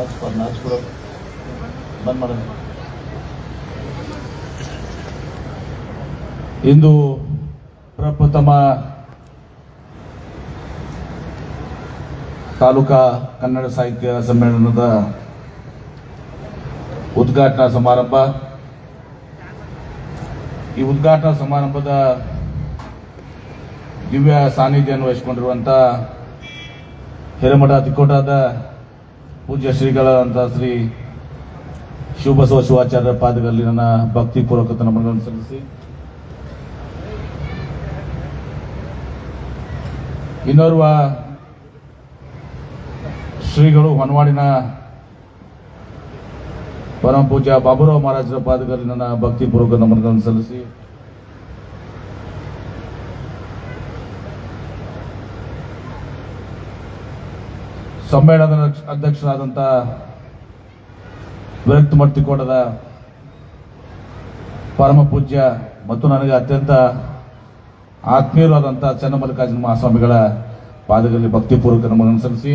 ನಾಚ್ಕೊಡು ನಾಚ್ಕೊಡು ಬಂದ್ ಮಾಡೋದು ಇಂದು ಪ್ರಪ್ರಥಮ ತಾಲೂಕಾ ಕನ್ನಡ ಸಾಹಿತ್ಯ ಸಮ್ಮೇಳನದ ಉದ್ಘಾಟನಾ ಸಮಾರಂಭ. ಈ ಉದ್ಘಾಟನಾ ಸಮಾರಂಭದ ದಿವ್ಯ ಸಾನ್ನಿಧ್ಯ ವಹಿಸಿಕೊಂಡಿರುವಂಥ ಹಿರೇಮಠ ತಿಕೋಟದ ಪೂಜ್ಯ ಶ್ರೀಗಳಾದಂಥ ಶ್ರೀ ಶಿವಬಸವ ಶಿವಾಚಾರ್ಯ ಪಾದಗಳಲ್ಲಿ ನನ್ನ ಭಕ್ತಿಪೂರ್ವಕ ನಮನಗಳನ್ನು ಸಲ್ಲಿಸಿ. ಇನ್ನೋರ್ವ ಶ್ರೀಗಳು ಮನವಾಡಿನ ಪರಮ ಪೂಜ್ಯ ಬಾಬುರಾವ್ ಮಹಾರಾಜರ ಪಾದಗಳಲ್ಲಿ ನನ್ನ ಭಕ್ತಿಪೂರ್ವಕ ನಮನಗಳನ್ನು ಸಲ್ಲಿಸಿ. ಸಮ್ಮೇಳನದ ಅಧ್ಯಕ್ಷರಾದಂಥ ವಿರಕ್ತ ಮರ್ತಿಕೋಟದ ಪರಮ ಪೂಜ್ಯ ಮತ್ತು ನನಗೆ ಅತ್ಯಂತ ಆತ್ಮೀಯರಾದಂಥ ಚನ್ನಮಲ್ಲಿಕಾರ್ಜುನ ಮಹಾಸ್ವಾಮಿಗಳ ಪಾದಗಳಲ್ಲಿ ಭಕ್ತಿಪೂರ್ವಕ ನಮ್ಮನ್ನು ಸಲ್ಲಿಸಿ,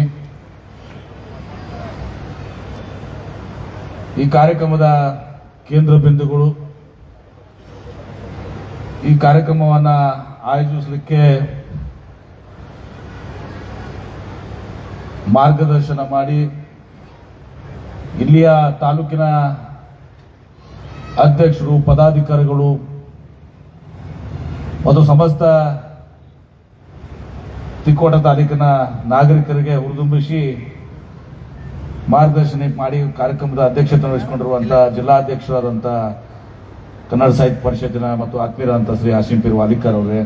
ಈ ಕಾರ್ಯಕ್ರಮದ ಕೇಂದ್ರ ಬಿಂದುಗಳು, ಈ ಕಾರ್ಯಕ್ರಮವನ್ನು ಆಯೋಜಿಸಲಿಕ್ಕೆ ಮಾರ್ಗದರ್ಶನ ಮಾಡಿ ಇಲ್ಲಿಯ ತಾಲೂಕಿನ ಅಧ್ಯಕ್ಷರು, ಪದಾಧಿಕಾರಿಗಳು ಮತ್ತು ಸಮಸ್ತ ತಿಕ್ಕೋಟ ತಾಲೂಕಿನ ನಾಗರಿಕರಿಗೆ ಹುರಿದುಂಬಿಸಿ ಮಾರ್ಗದರ್ಶನ ಮಾಡಿ ಕಾರ್ಯಕ್ರಮದ ಅಧ್ಯಕ್ಷತೆ ವಹಿಸಿಕೊಂಡಿರುವಂತಹ ಜಿಲ್ಲಾಧ್ಯಕ್ಷರಾದಂಥ ಕನ್ನಡ ಸಾಹಿತ್ಯ ಪರಿಷತ್ತಿನ ಮತ್ತು ಆತ್ಮೀಯರಾದಂಥ ಶ್ರೀ ಆಶಿಂಪಿರುವ ಪೀರ್ ಅವರೇ.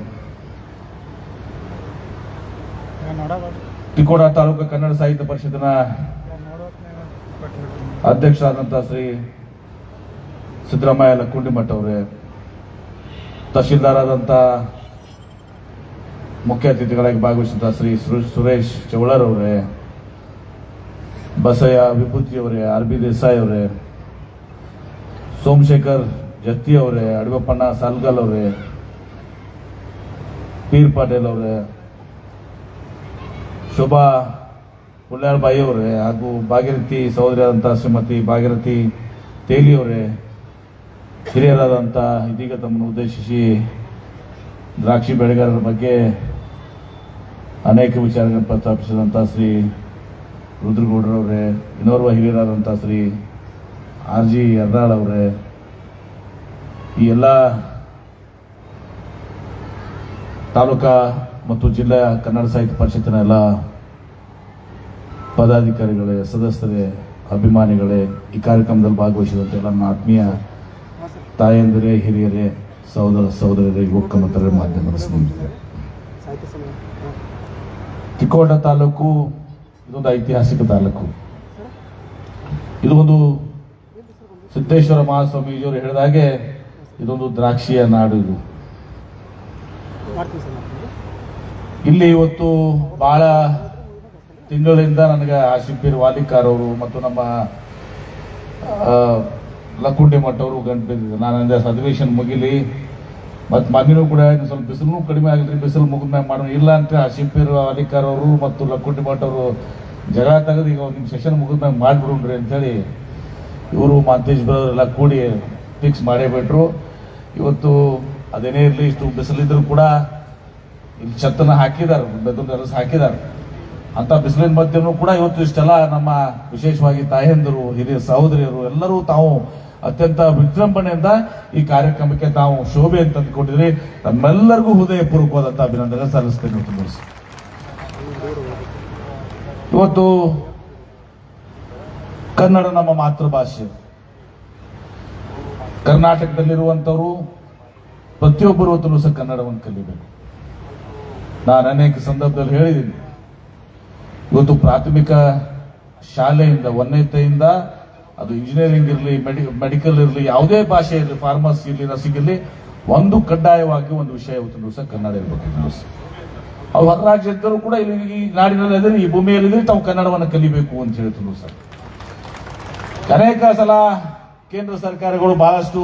ತಿಕೋಟ ತಾಲೂಕು ಕನ್ನಡ ಸಾಹಿತ್ಯ ಪರಿಷತ್ತಿನ ಅಧ್ಯಕ್ಷರಾದಂಥ ಶ್ರೀ ಸಿದ್ದರಾಮಯ್ಯ ಲಕ್ಕುಂಡಿಮಠ ಅವರೇ, ತಹಶೀಲ್ದಾರಾದಂಥ ಮುಖ್ಯ ಅತಿಥಿಗಳಾಗಿ ಭಾಗವಹಿಸಿದ ಶ್ರೀ ಸುರೇಶ್ ಚೌಳರ್ ಅವರೇ, ಬಸಯ್ಯ ವಿಭೂತಿ ಅವರೇ, ಆರ್ ಬಿ ದೇಸಾಯಿ ಅವರೇ, ಸೋಮಶೇಖರ್ ಜತ್ತಿ ಅವರೇ ಅಡವಪ್ಪಣ್ಣ ಸಾಲ್ಗಲ್ ಅವರೇ, ಪೀರ್ ಪಾಟೇಲ್ ಅವರೇ ಶೋಭಾ ಬಾಯಿ ಅವರೇ, ಹಾಗೂ ಭಾಗೀರಥಿ ಸಹೋದರಿಯಾದಂಥ ಶ್ರೀಮತಿ ಭಾಗೀರಥಿ ತೇಲಿ ಅವರೇ ಹಿರಿಯರಾದಂಥ ಇದೀಗ ತಮ್ಮನ್ನು ಉದ್ದೇಶಿಸಿ ದ್ರಾಕ್ಷಿ ಬೆಳೆಗಾರರ ಬಗ್ಗೆ ಅನೇಕ ವಿಚಾರಗಳನ್ನು ಪ್ರಸ್ತಾಪಿಸಿದಂಥ ಶ್ರೀ ರುದ್ರಗೌಡರವರೇ ಇನ್ನೋರ್ವ ಹಿರಿಯರಾದಂಥ ಶ್ರೀ ಆರ್ ಜಿ ಯರ್ನಾಳ್ ಅವರೇ. ಈ ಎಲ್ಲ ತಾಲೂಕಾ ಮತ್ತು ಜಿಲ್ಲಾ ಕನ್ನಡ ಸಾಹಿತ್ಯ ಪರಿಷತ್ತಿನ ಎಲ್ಲ ಪದಾಧಿಕಾರಿಗಳೇ, ಸದಸ್ಯರೇ, ಅಭಿಮಾನಿಗಳೇ, ಈ ಕಾರ್ಯಕ್ರಮದಲ್ಲಿ ಭಾಗವಹಿಸಿದಂತೆ ನನ್ನ ಆತ್ಮೀಯ ತಾಯಂದಿರೇ, ಹಿರಿಯರೇ, ಸಹೋದರ ಸಹೋದರರೇ ಯುವಕ ಮತ್ತು ಮಾಧ್ಯಮ ತಿಕೋಟ ತಾಲೂಕು, ಇದೊಂದು ಐತಿಹಾಸಿಕ ತಾಲೂಕು. ಇದು ಒಂದು ಸಿದ್ದೇಶ್ವರ ಮಹಾಸ್ವಾಮೀಜಿಯವರು ಹೇಳಿದ ಹಾಗೆ ಇದೊಂದು ದ್ರಾಕ್ಷಿಯ ನಾಡು ಇದು. ಇಲ್ಲಿ ಇವತ್ತು ಬಹಳ ತಿಂಗಳಿಂದ ನನಗೆ ಆಶಿಫೀರ್ ವಾಲಿಕಾರ್ ಅವರು ಮತ್ತು ನಮ್ಮ ಲಕ್ಕುಂಡಿ ಮಠ ಅವರು ಗಂಟು ನಾನು ಅಂದೆ ಅಧಿವೇಶನ ಮುಗಿಲಿ ಮತ್ತು ಮನೆಯೂ ಕೂಡ ಸ್ವಲ್ಪ ಬಿಸಿಲು ಕಡಿಮೆ ಆಗಲಿ ಬಿಸಿಲು ಮುಗಿದ ಮ್ಯಾಗ ಮಾಡೋಣ. ಇಲ್ಲ ಅಂತ ಆಶಿಫೀರ್ ವಾಲಿಕಾರ್ ಅವರು ಮತ್ತು ಲಕ್ಕುಂಡಿ ಮಠ ಅವರು ಜಗಳ ತೆಗೆದು ಈಗ ನಿಮ್ಮ ಸೆಷನ್ ಮುಗಿದ್ಮ್ಯಾಗ ಮಾಡಿಬಿಡ್ರಿ ಅಂಥೇಳಿ ಇವರು ಮಾಂತೇಶ್ ಎಲ್ಲ ಕೂಡಿ ಫಿಕ್ಸ್ ಮಾಡೇಬಿಟ್ರು. ಇವತ್ತು ಅದೇನೇ ಇರಲಿ, ಇಷ್ಟು ಬಿಸಿಲಿದ್ರು ಕೂಡ ಇಲ್ಲಿ ಛತ್ತನ್ನು ಹಾಕಿದ್ದಾರೆ ಅರಸು ಹಾಕಿದ್ದಾರೆ. ಅಂತ ಬಿಸಿಲಿನ ಮಧ್ಯೆನೂ ಕೂಡ ಇವತ್ತು ಇಷ್ಟೆಲ್ಲ ನಮ್ಮ ವಿಶೇಷವಾಗಿ ತಾಯಂದಿರು, ಹಿರಿಯ ಸಹೋದರಿಯರು ಎಲ್ಲರೂ ತಾವು ಅತ್ಯಂತ ವಿಜೃಂಭಣೆಯಿಂದ ಈ ಕಾರ್ಯಕ್ರಮಕ್ಕೆ ತಾವು ಶೋಭೆ ಅಂತ ಕೊಟ್ಟಿದ್ರಿ ನಮ್ಮೆಲ್ಲರಿಗೂ ಹೃದಯಪೂರ್ವಕವಾದಂಥ ಅಭಿನಂದನೆ ಸಲ್ಲಿಸ್ತೇನೆ ಇವತ್ತು ಕನ್ನಡ ನಮ್ಮ ಮಾತೃಭಾಷೆ. ಕರ್ನಾಟಕದಲ್ಲಿರುವಂಥವರು ಪ್ರತಿಯೊಬ್ಬರು ಇವತ್ತು ಸಹ ಕನ್ನಡವನ್ನು ಕಲಿಬೇಕು. ನಾನು ಅನೇಕ ಸಂದರ್ಭದಲ್ಲಿ ಹೇಳಿದ್ದೀನಿ. ಇವತ್ತು ಪ್ರಾಥಮಿಕ ಶಾಲೆಯಿಂದ, ಒನ್ನೆತೆಯಿಂದ ಅದು ಇಂಜಿನಿಯರಿಂಗ್ ಇರಲಿ ಮೆಡಿ ಮೆಡಿಕಲ್ ಇರಲಿ, ಯಾವುದೇ ಭಾಷೆ ಇರಲಿ ಫಾರ್ಮಸಿ ಇರಲಿ ನರ್ಸಿಂಗ್ ಇರಲಿ, ಒಂದು ಕಡ್ಡಾಯವಾಗಿ ಒಂದು ವಿಷಯ ಇವತ್ತು ಸಹ ಕನ್ನಡ ಇರಬೇಕು ಸಹ. ಅವ್ರು ಹೊರ ರಾಜ್ಯದವರು ಕೂಡ ಇಲ್ಲಿ ಈ ನಾಡಿನಲ್ಲಿ ಇದ್ರೆ ಈ ಭೂಮಿಯಲ್ಲಿ ತಾವು ಕನ್ನಡವನ್ನು ಕಲಿಬೇಕು ಅಂತ ಹೇಳ್ತಿದ್ರು ಸರ್ ಅನೇಕ ಸಲ ಕೇಂದ್ರ ಸರ್ಕಾರಗಳು ಬಹಳಷ್ಟು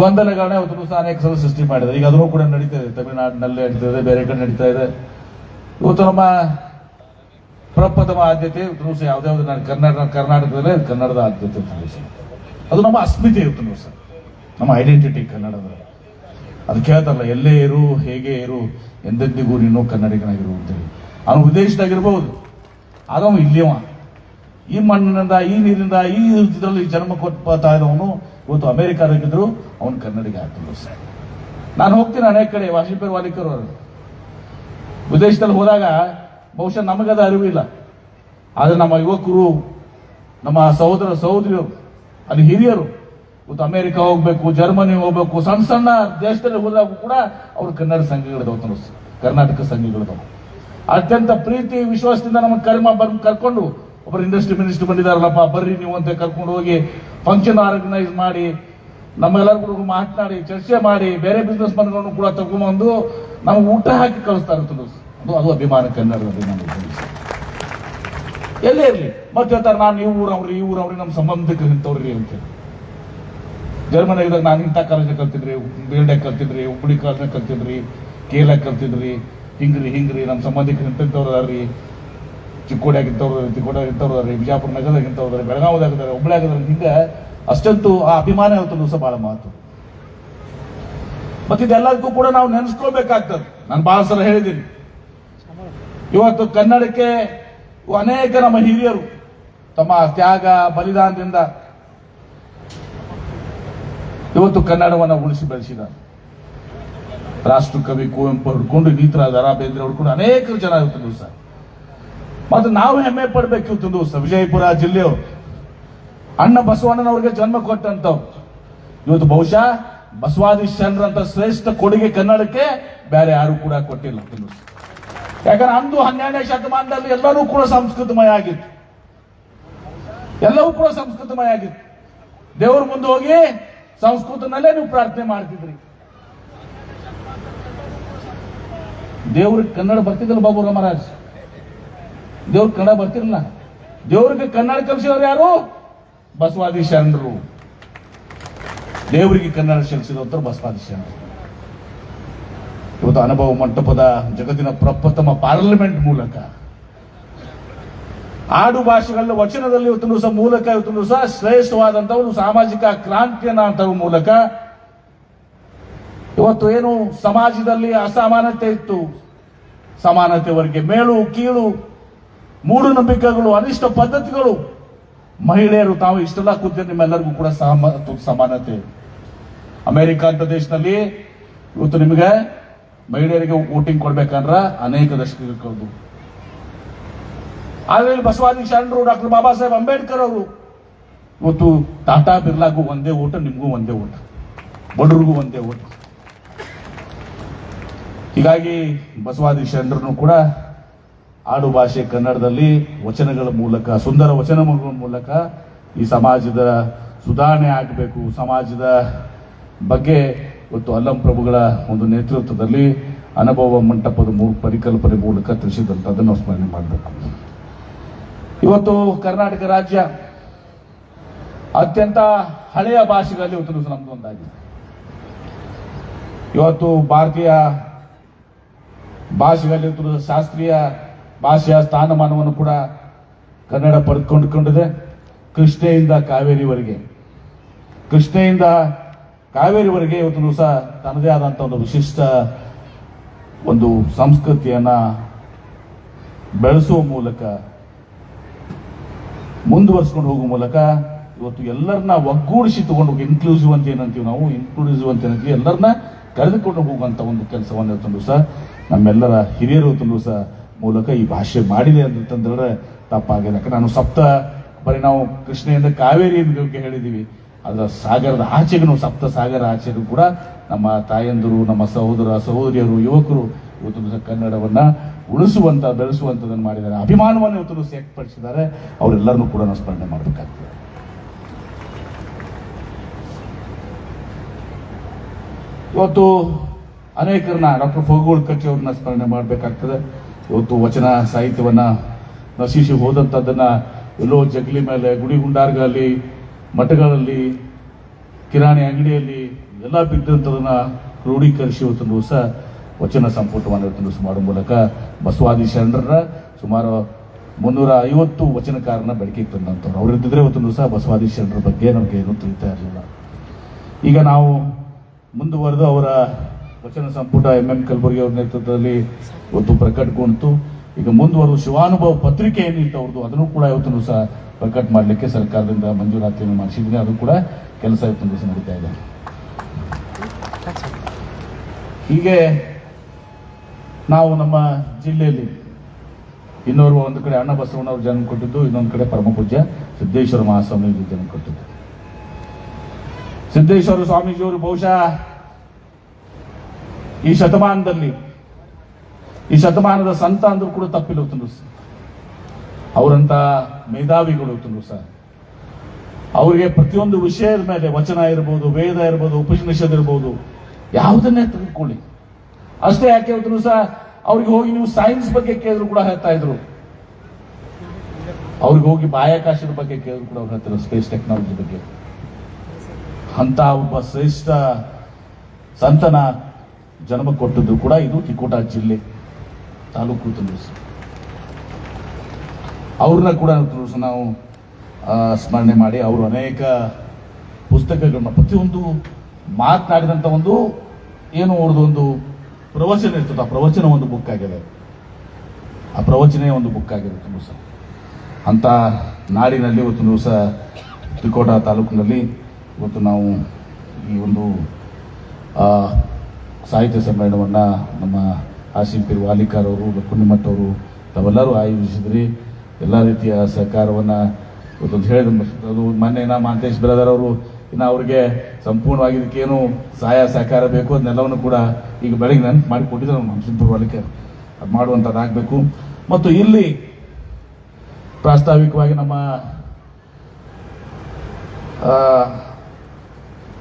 ಗೊಂದಲಗಳನ್ನ ಸಹ ಅನೇಕ ಸಲ ಸೃಷ್ಟಿ ಮಾಡಿದ್ದಾರೆ. ಈಗ ಅದನ್ನು ಕೂಡ ನಡೀತಾ ಇದೆ. ತಮಿಳುನಾಡಿನಲ್ಲಿ ನಡೀತಾ ಇದೆ, ಬೇರೆ ಕಡೆ ನಡೀತಾ ಇದೆ. ಇವತ್ತು ನಮ್ಮ ಪ್ರಪ್ರಥಮ ಆದ್ಯತೆ ಇವತ್ತು ಸಹ ಯಾವುದ್ಯಾವ್ದು ನಾನು ಕರ್ನಾಟಕ ಕರ್ನಾಟಕದಲ್ಲೇ ಕನ್ನಡದ ಆದ್ಯತೆ ಸಹ. ಅದು ನಮ್ಮ ಅಸ್ಮಿತೆ ಇವತ್ತು ಸರ್. ನಮ್ಮ ಐಡೆಂಟಿಟಿ ಕನ್ನಡದ. ಅದು ಕೇಳ್ತಾರಲ್ಲ, ಎಲ್ಲೇ ಇರು, ಹೇಗೆ ಇರು, ಎಂದೆಂದಿಗೂ ನೀನು ಕನ್ನಡಿಗನಾಗಿರು ಅಂತೇಳಿ ಅವನು ವಿದೇಶದಾಗಿರ್ಬೋದು ಆದವ ಇಲ್ಲಿಯವ. ಈ ಮಣ್ಣಿನಿಂದ, ಈ ನೀರಿನಿಂದ, ಈ ಇದರಲ್ಲಿ ಜನ್ಮ ಕೊಟ್ಟ ಇದ್ದವನು ಇವತ್ತು ಅಮೆರಿಕಾದಾಗಿದ್ರು ಅವನು ಕನ್ನಡಿಗ ಆಗ್ತಾನೆ ಸರ್. ನಾನು ಹೋಗ್ತೀನಿ ಅನೇಕ ಕಡೆ ವಾಶಿಪೇರ್ ವಾಲಿಕರ್ ಅವರು. ವಿದೇಶದಲ್ಲಿ ಹೋದಾಗ ಬಹುಶಃ ನಮಗದ ಅರಿವಿಲ್ಲ. ಆದರೆ ನಮ್ಮ ಯುವಕರು, ನಮ್ಮ ಸಹೋದರ ಸಹೋದರಿಯರು, ಅಲ್ಲಿ ಹಿರಿಯರು, ಇವತ್ತು ಅಮೆರಿಕ ಹೋಗ್ಬೇಕು, ಜರ್ಮನಿ ಹೋಗ್ಬೇಕು, ಸಣ್ಣ ಸಣ್ಣ ದೇಶದಲ್ಲಿ ಹೋದಾಗ ಕೂಡ ಅವರು ಕನ್ನಡ ಸಂಘಗಳಿದಾವ ತೋರಿಸ್. ಕರ್ನಾಟಕ ಸಂಘಗಳಿದಾವ ಅತ್ಯಂತ ಪ್ರೀತಿ, ವಿಶ್ವಾಸದಿಂದ ನಮ್ಮ ಕರ್ಮ ಬರ್ ಕರ್ಕೊಂಡು ಒಬ್ಬರು ಇಂಡಸ್ಟ್ರಿ ಮಿನಿಸ್ಟರ್ ಬಂದಿದಾರಲ್ಲಪ್ಪ ಬರ್ರಿ ನೀವು ಅಂತ ಕರ್ಕೊಂಡು ಹೋಗಿ ಫಂಕ್ಷನ್ ಆರ್ಗನೈಸ್ ಮಾಡಿ ನಮ್ಮೆಲ್ಲರೂ ಮಾತನಾಡಿ, ಚರ್ಚೆ ಮಾಡಿ, ಬೇರೆ ಬಿಸ್ನೆಸ್ ಮನ್ಗಳನ್ನು ಕೂಡ ತಗೊಂಡ್ಬಂದು ನಾವು ಊಟ ಹಾಕಿ ಕಳಿಸ್ತಾರೆ ತೋರಿಸ್ ಅದು ಅದು ಅಭಿಮಾನ ಕನ್ನಡದ ಅಭಿಮಾನ ಎಲ್ಲೇ ಇರಲಿ. ಮತ್ತೆ ಹೇಳ್ತಾರೆ, ನಾನು ಈ ಊರವ್ರಿ ಈ ಊರವ್ರಿ ನಮ್ಮ ಸಂಬಂಧಿಕರು ಇಂಥವ್ರಿ ಅಂತೇಳಿ ಜರ್ಮನಿ ಇದ್ದಾಗ ನಾನು ಇಂಥ ಕಾಲೇಜ್ ಕಲ್ತಿದ್ರಿ, ಬೇಲ್ಡೆ ಕಲ್ತಿದ್ರಿ ಹುಬ್ಬಳ್ಳಿ ಕಾಲೇಜ್ ಕಲ್ತಿದ್ರಿ ಕೇಲ ಕಲ್ತಿದ್ರಿ, ಹಿಂಗ್ರಿ ಹಿಂಗ್ರಿ, ನಮ್ಮ ಸಂಬಂಧಿಕರು ಇಂಥವ್ರು ಅದಾರ್ರಿ. ಚಿಕ್ಕೋಡ್ಯಾಗ ಇಂಥವ್ರು ಚಿಕ್ಕೋಡಿಯಾಗ ಇಂಥವ್ರು ಅದಾರ್ರಿ, ಬಿಜಾಪುರ ನಗರದಾಗ ಇಂಥವ್ರು ಬೆಳಗಾವಿದಾಗ ಇದ್ದಾರೆ ಇದಾರೆ ಹಿಂಗೆ ಅಷ್ಟಂತೂ ಆ ಅಭಿಮಾನ ಇವತ್ತು ಸಹ ಬಹಳ ಮಾತು ಮತ್ತೆ ಇದೆಲ್ಲದಕ್ಕೂ ಕೂಡ ನಾವು ನೆನೆಸ್ಕೊಳ್ಬೇಕಾಗ್ತದೆ. ನಾನು ಬಹಳ ಸಲ ಹೇಳಿದ್ದೀನಿ. ಇವತ್ತು ಕನ್ನಡಕ್ಕೆ ಅನೇಕ ನಮ್ಮ ಹಿರಿಯರು ತಮ್ಮ ತ್ಯಾಗ, ಬಲಿದಾನದಿಂದ ಇವತ್ತು ಕನ್ನಡವನ್ನು ಉಳಿಸಿ ಬೆಳೆಸಿದ್ದಾರೆ. ರಾಷ್ಟ್ರಕವಿ ಕುವೆಂಪು ಹಿಡ್ಕೊಂಡು ನೀತರಾಜ್ ರಾ ಬೇಂದ್ರೆ ಹಿಡ್ಕೊಂಡು ಅನೇಕ ಜನ ಇವತ್ತು ದಿವಸ. ಮತ್ತು ನಾವು ಹೆಮ್ಮೆ ಪಡ್ಬೇಕು ಇವತ್ತು ದಿವಸ. ವಿಜಯಪುರ ಜಿಲ್ಲೆಯವರು. ಅಣ್ಣ ಬಸವಣ್ಣನವ್ರಿಗೆ ಜನ್ಮ ಕೊಟ್ಟಂತ ಇವತ್ತು ಬಹುಶಃ ಬಸವಾದಿ ಶರಣರಂತ ಶ್ರೇಷ್ಠ ಕೊಡುಗೆ ಕನ್ನಡಕ್ಕೆ ಬೇರೆ ಯಾರು ಕೂಡ ಕೊಟ್ಟಿಲ್ಲ ಯಾಕಂದ್ರೆ ಅಂದು ಹನ್ನೆರಡನೇ ಶತಮಾನದಲ್ಲಿ ಎಲ್ಲರೂ ಕೂಡ ಸಂಸ್ಕೃತಮಯ ಆಗಿತ್ತು. ಎಲ್ಲವೂ ಕೂಡ ಸಂಸ್ಕೃತಮಯ ಆಗಿತ್ತು. ದೇವ್ರ ಮುಂದೆ ಹೋಗಿ ಸಂಸ್ಕೃತನಲ್ಲೇ ನೀವು ಪ್ರಾರ್ಥನೆ ಮಾಡ್ತಿದ್ರಿ. ದೇವ್ರಿಗೆ ಕನ್ನಡ ಬರ್ತಿದ್ದಿಲ್ಲ ಬಾಬು ರಾಮರಾಜ್. ದೇವ್ರಿಗೆ ಕನ್ನಡ ಬರ್ತಿರಲಿಲ್ಲ. ದೇವ್ರಿಗೆ ಕನ್ನಡ ಕಲಿಸಿದವರು ಯಾರು? ಬಸವಾದಿ ಶರಣರು. ದೇವರಿಗೆ ಕನ್ನಡ ಕಲಿಸಿದವರು ಬಸವಾದಿ ಶರಣರು. ಇವತ್ತು ಅನುಭವ ಮಂಟಪದ ಜಗತ್ತಿನ ಪ್ರಪ್ರಥಮ ಪಾರ್ಲಿಮೆಂಟ್ ಮೂಲಕ. ಆಡು ಭಾಷೆಗಳ ವಚನದಲ್ಲಿ ಇವತ್ತು ಸಹ ಮೂಲಕ, ಇವತ್ತು ಸಹ ಶ್ರೇಷ್ಠವಾದಂತಹ ಒಂದು ಸಾಮಾಜಿಕ ಕ್ರಾಂತಿಯನ್ನ ಅಂತ ಮೂಲಕ. ಇವತ್ತು ಏನು ಸಮಾಜದಲ್ಲಿ ಅಸಮಾನತೆ ಇತ್ತು. ಸಮಾನತೆ ಸಮಾನತೆವರೆಗೆ ಮೇಲು, ಕೀಳು, ಮೂಢನಂಬಿಕೆಗಳು, ಅನಿಷ್ಟ ಪದ್ಧತಿಗಳು. ಮಹಿಳೆಯರು ತಾವು ಇಷ್ಟೆಲ್ಲ ಕೂತಿದ್ರೆ ನಿಮ್ಮೆಲ್ಲರಿಗೂ ಕೂಡ ಸಮ ಸಮಾನತೆ. ಅಮೆರಿಕ ಅಂತ ದೇಶದಲ್ಲಿ ಇವತ್ತು ನಿಮಗೆ ಮಹಿಳೆಯರಿಗೆ ವೋಟಿಂಗ್ ಕೊಡ್ಬೇಕಂದ್ರ ಅನೇಕ ದಶಕಗಳು ಕಳೆದು ಆದ್ರೆ ಬಸವಾದಿ ಶರಣರು ಡಾಕ್ಟರ್ ಬಾಬಾ ಸಾಹೇಬ್ ಅಂಬೇಡ್ಕರ್ ಅವರು ಇವತ್ತು ಟಾಟಾ ಬಿರ್ಲಾಗೂ ಒಂದೇ ಓಟ ನಿಮಗೂ ಒಂದೇ ಓಟ ಬಡರಿಗೂ ಒಂದೇ ಓಟ ಹೀಗಾಗಿ ಬಸವಾದಿ ಶರಣರನ್ನು ಕೂಡ ಆಡು ಭಾಷೆ ಕನ್ನಡದಲ್ಲಿ ವಚನಗಳ ಮೂಲಕ, ಸುಂದರ ವಚನಗಳ ಮೂಲಕ ಈ ಸಮಾಜದ ಸುಧಾರಣೆ ಆಗಬೇಕು. ಸಮಾಜದ ಬಗ್ಗೆ ಇವತ್ತು ಅಲ್ಲಂ ಪ್ರಭುಗಳ ಒಂದು ನೇತೃತ್ವದಲ್ಲಿ ಅನುಭವ ಮಂಟಪದ ಮೂ ಪರಿಕಲ್ಪನೆ ಮೂಲಕ ತಿಳಿಸಿದಂತ ಅದನ್ನು ಸ್ಮರಣೆ ಮಾಡಬೇಕು. ಇವತ್ತು ಕರ್ನಾಟಕ ರಾಜ್ಯ ಅತ್ಯಂತ ಹಳೆಯ ಭಾಷೆಗಳಲ್ಲಿ ಇವತ್ತು ನಮ್ದು ಒಂದಾಗಿದೆ. ಇವತ್ತು ಭಾರತೀಯ ಭಾಷೆಗಳಲ್ಲಿ ಶಾಸ್ತ್ರೀಯ ಭಾಷೆಯ ಸ್ಥಾನಮಾನವನ್ನು ಕೂಡ ಕನ್ನಡ ಪಡೆದುಕೊಂಡುಕೊಂಡಿದೆ. ಕೃಷ್ಣೆಯಿಂದ ಕಾವೇರಿವರೆಗೆ. ಕೃಷ್ಣೆಯಿಂದ ಕಾವೇರಿವರೆಗೆ ಇವತ್ತು ದಿವಸ ತನ್ನದೇ ಆದಂಥ ಒಂದು ವಿಶಿಷ್ಟ ಒಂದು ಸಂಸ್ಕೃತಿಯನ್ನ ಬೆಳೆಸುವ ಮೂಲಕ, ಮುಂದುವರಿಸ್ಕೊಂಡು ಹೋಗುವ ಮೂಲಕ ಇವತ್ತು ಎಲ್ಲರನ್ನ ಒಗ್ಗೂಡಿಸಿ ತಗೊಂಡು ಹೋಗಿ ಇನ್ಕ್ಲೂಸಿವ್ ಅಂತ ಏನಂತೀವಿ ನಾವು ಇನ್ಕ್ಲೂಸಿವ್ ಅಂತ ಏನಂತೀವಿ, ಎಲ್ಲರನ್ನ ಕರೆದುಕೊಂಡು ಹೋಗುವಂತ ಒಂದು ಕೆಲಸವನ್ನು ಇವತ್ತೊಂದು ಸಹ ನಮ್ಮೆಲ್ಲರ ಹಿರಿಯರು ಇವತ್ತೊಂದು ಸಹ ಮೂಲಕ ಈ ಭಾಷೆ ಮಾಡಿದೆ ಅಂತಂದ್ರೆ ತಪ್ಪಾಗಿದೆ. ಯಾಕಂದ್ರೆ ನಾನು ಸಪ್ತ ಬರೀ ನಾವು ಕೃಷ್ಣೆಯಿಂದ ಕಾವೇರಿ ಹೇಳಿದೀವಿ. ಅದರ ಸಾಗರದ ಆಚೆಗೂ ಸಪ್ತ ಸಾಗರ ಆಚೆಗೂ ಕೂಡ ನಮ್ಮ ತಾಯಂದಿರು, ನಮ್ಮ ಸಹೋದರ, ಸಹೋದರಿಯರು, ಯುವಕರು ಇವತ್ತು ಕನ್ನಡವನ್ನು ಉಳಿಸುವಂತ, ಬೆಳೆಸುವಂತದನ್ನು ಮಾಡಿದ್ದಾರೆ. ಅಭಿಮಾನವನ್ನು ಇವತ್ತು ಸೇರ್ಪಡಿಸಿದ್ದಾರೆ ಅವರೆಲ್ಲರನ್ನೂ ಕೂಡ ನಾವು ಸ್ಮರಣೆ ಮಾಡಬೇಕಾಗ್ತದೆ. ಇವತ್ತು ಅನೇಕರನ್ನ ಡಾಕ್ಟರ್ ಫಗೋಳ್ ಕಚ್ಚಿ ಅವ್ರನ್ನ ಸ್ಮರಣೆ ಮಾಡಬೇಕಾಗ್ತದೆ. ಇವತ್ತು ವಚನ ಸಾಹಿತ್ಯವನ್ನು ನಶಿಸಿ ಹೋದಂಥದ್ದನ್ನು ಎಲ್ಲೋ ಜಗಲಿ ಮೇಲೆ ಗುಡಿ ಗುಂಡಾರ್ಗಲ್ಲಿ ಮಠಗಳಲ್ಲಿ, ಕಿರಾಣಿ ಅಂಗಡಿಯಲ್ಲಿ ಎಲ್ಲ ಬಿದ್ದಂಥದನ್ನು ಕ್ರೋಢೀಕರಿಸಿ ಇವತ್ತು ದಿವಸ ವಚನ ಸಂಪುಟವನ್ನು ಇವತ್ತು ದಿವಸ ಮಾಡುವ ಮೂಲಕ ಬಸವಾದಿ ಶರಣರ ಸುಮಾರು ಮುನ್ನೂರ ಐವತ್ತು ವಚನಕಾರನ ಬೆಳಕಿಗೆ ತಂದಂಥವ್ರು ಅವ್ರು ಇದ್ದಿದ್ರೆ ಇವತ್ತು ದಿವಸ ಬಸವಾದಿ ಶರಣರ ಬಗ್ಗೆ ನಮಗೆ ಏನೂ ತಿಳಿತಾ ಇರಲಿಲ್ಲ. ಈಗ ನಾವು ಮುಂದುವರೆದು ಅವರ ವಚನ ಸಂಪುಟ ಎಂ ಎಂ ಕಲಬುರ್ಗಿ ಅವ್ರ ನೇತೃತ್ವದಲ್ಲಿ ಒಂದು ಪ್ರಕಟಗೊಂಡಿತು ಈಗ ಮುಂದುವರೆದು ಶಿವಾನುಭವ ಪತ್ರಿಕೆ ಏನಿತ್ತು ಅವ್ರದ್ದು, ಅದನ್ನು ಕೂಡ ಇವತ್ತು ಸಹ ಪ್ರಕಟ ಮಾಡಲಿಕ್ಕೆ ಸರ್ಕಾರದಿಂದ ಮಂಜೂರಾತಿಯನ್ನು ಮಾಡಿಸಿದ್ದೀನಿ. ಅದು ಕೂಡ ಕೆಲಸ ಇವತ್ತು ದಿವಸ ನಡೀತಾ ಇದೆ. ಹೀಗೆ ನಾವು ನಮ್ಮ ಜಿಲ್ಲೆಯಲ್ಲಿ ಇನ್ನೋರ್ವ ಒಂದು ಕಡೆ ಅಣ್ಣ ಬಸವಣ್ಣವ್ರು ಜನ್ಮ ಕೊಟ್ಟಿದ್ದು, ಇನ್ನೊಂದು ಕಡೆ ಪರಮ ಪೂಜ್ಯ ಸಿದ್ದೇಶ್ವರ ಮಹಾಸ್ವಾಮಿ ಜನ್ಮ ಕೊಟ್ಟಿದ್ದು. ಸಿದ್ದೇಶ್ವರ ಸ್ವಾಮೀಜಿಯವರು ಬಹುಶಃ ಈ ಶತಮಾನದಲ್ಲಿ, ಈ ಶತಮಾನದ ಸಂತ ಅಂದ್ರೂ ಕೂಡ ತಪ್ಪಿಲ್ಲ ಸರ್. ಅವರಂತ ಮೇಧಾವಿಗಳು ಹೊತ್ತು ಸರ್. ಅವರಿಗೆ ಪ್ರತಿಯೊಂದು ವಿಷಯದ ಮೇಲೆ ವಚನ ಇರ್ಬೋದು, ವೇದ ಇರ್ಬೋದು, ಉಪನಿಷತ್ ಇರ್ಬೋದು, ಯಾವುದನ್ನೇ ತೆಗೆದುಕೊಳ್ಳಿ ಅಷ್ಟೇ ಯಾಕೆ ಹೊತ್ತು ಸಹ ಅವ್ರಿಗೆ ಹೋಗಿ ನೀವು ಸೈನ್ಸ್ ಬಗ್ಗೆ ಕೇಳಿದ್ರು ಕೂಡ ಹೇಳ್ತಾ ಇದ್ರು. ಅವ್ರಿಗೆ ಹೋಗಿ ಬಾಹ್ಯಾಕಾಶದ ಬಗ್ಗೆ ಕೇಳಿದ್ರು ಕೂಡ ಅವ್ರು ಹೇಳ್ತಾರೆ ಸ್ಪೇಸ್ ಟೆಕ್ನಾಲಜಿ ಬಗ್ಗೆ. ಅಂತ ಒಬ್ಬ ಶ್ರೇಷ್ಠ ಸಂತನ ಜನ್ಮ ಕೊಟ್ಟದ್ದು ಕೂಡ ಇದು ತಿಕೋಟ ಜಿಲ್ಲೆ ತಾಲೂಕು ತುಂಬಿಸಿ ಅವ್ರನ್ನ ಕೂಡ ನಾವು ಸ್ಮರಣೆ ಮಾಡಿ ಅವರು ಅನೇಕ ಪುಸ್ತಕಗಳನ್ನ ಪ್ರತಿಯೊಂದು ಮಾತನಾಡಿದಂಥ ಒಂದು ಏನು ಅವ್ರದ್ದು ಒಂದು ಪ್ರವಚನ ಇರ್ತದೆ, ಆ ಪ್ರವಚನ ಒಂದು ಬುಕ್ ಆಗಿದೆ. ಆ ಪ್ರವಚನೇ ಒಂದು ಬುಕ್ ಆಗಿದೆ ತುಂಬ ಸಹ ಅಂತ ನಾಡಿನಲ್ಲಿ ಇವತ್ತು ದಿವಸ ತಿಕೋಟ ತಾಲೂಕಿನಲ್ಲಿ ಇವತ್ತು ನಾವು ಈ ಒಂದು ಸಾಹಿತ್ಯ ಸಮ್ಮೇಳನವನ್ನು ನಮ್ಮ ಆಸಿಫ್ ಪೀರ್ ವಾಲಿಕಾರ್ ಅವರು ಲಕ್ಕುಣಿಮಠ್ ಅವರು ತಾವೆಲ್ಲರೂ ಆಯೋಜಿಸಿದ್ರಿ. ಎಲ್ಲ ರೀತಿಯ ಸಹಕಾರವನ್ನು ಒಂದು ಹೇಳಿದ ಅದು ಮೊನ್ನೆ ನಾ ಮಾಂತೇಶ್ ಬ್ರದರ್ ಅವರು ಇನ್ನು ಅವ್ರಿಗೆ ಸಂಪೂರ್ಣವಾಗಿ ಇದಕ್ಕೇನು ಸಹಾಯ ಸಹಕಾರ ಬೇಕು ಅದನ್ನೆಲ್ಲವನ್ನು ಕೂಡ ಈಗ ಬೆಳಗ್ಗೆ ನೆನಪು ಮಾಡಿ ಕೊಟ್ಟಿದ್ದಾರೆ ನಮ್ಮ ಆಸಿಫ್ ಪೀರ್ ವಾಲಿಕಾರ್ ಅದು ಮಾಡುವಂಥದ್ದಾಗಬೇಕು ಮತ್ತು ಇಲ್ಲಿ ಪ್ರಾಸ್ತಾವಿಕವಾಗಿ ನಮ್ಮ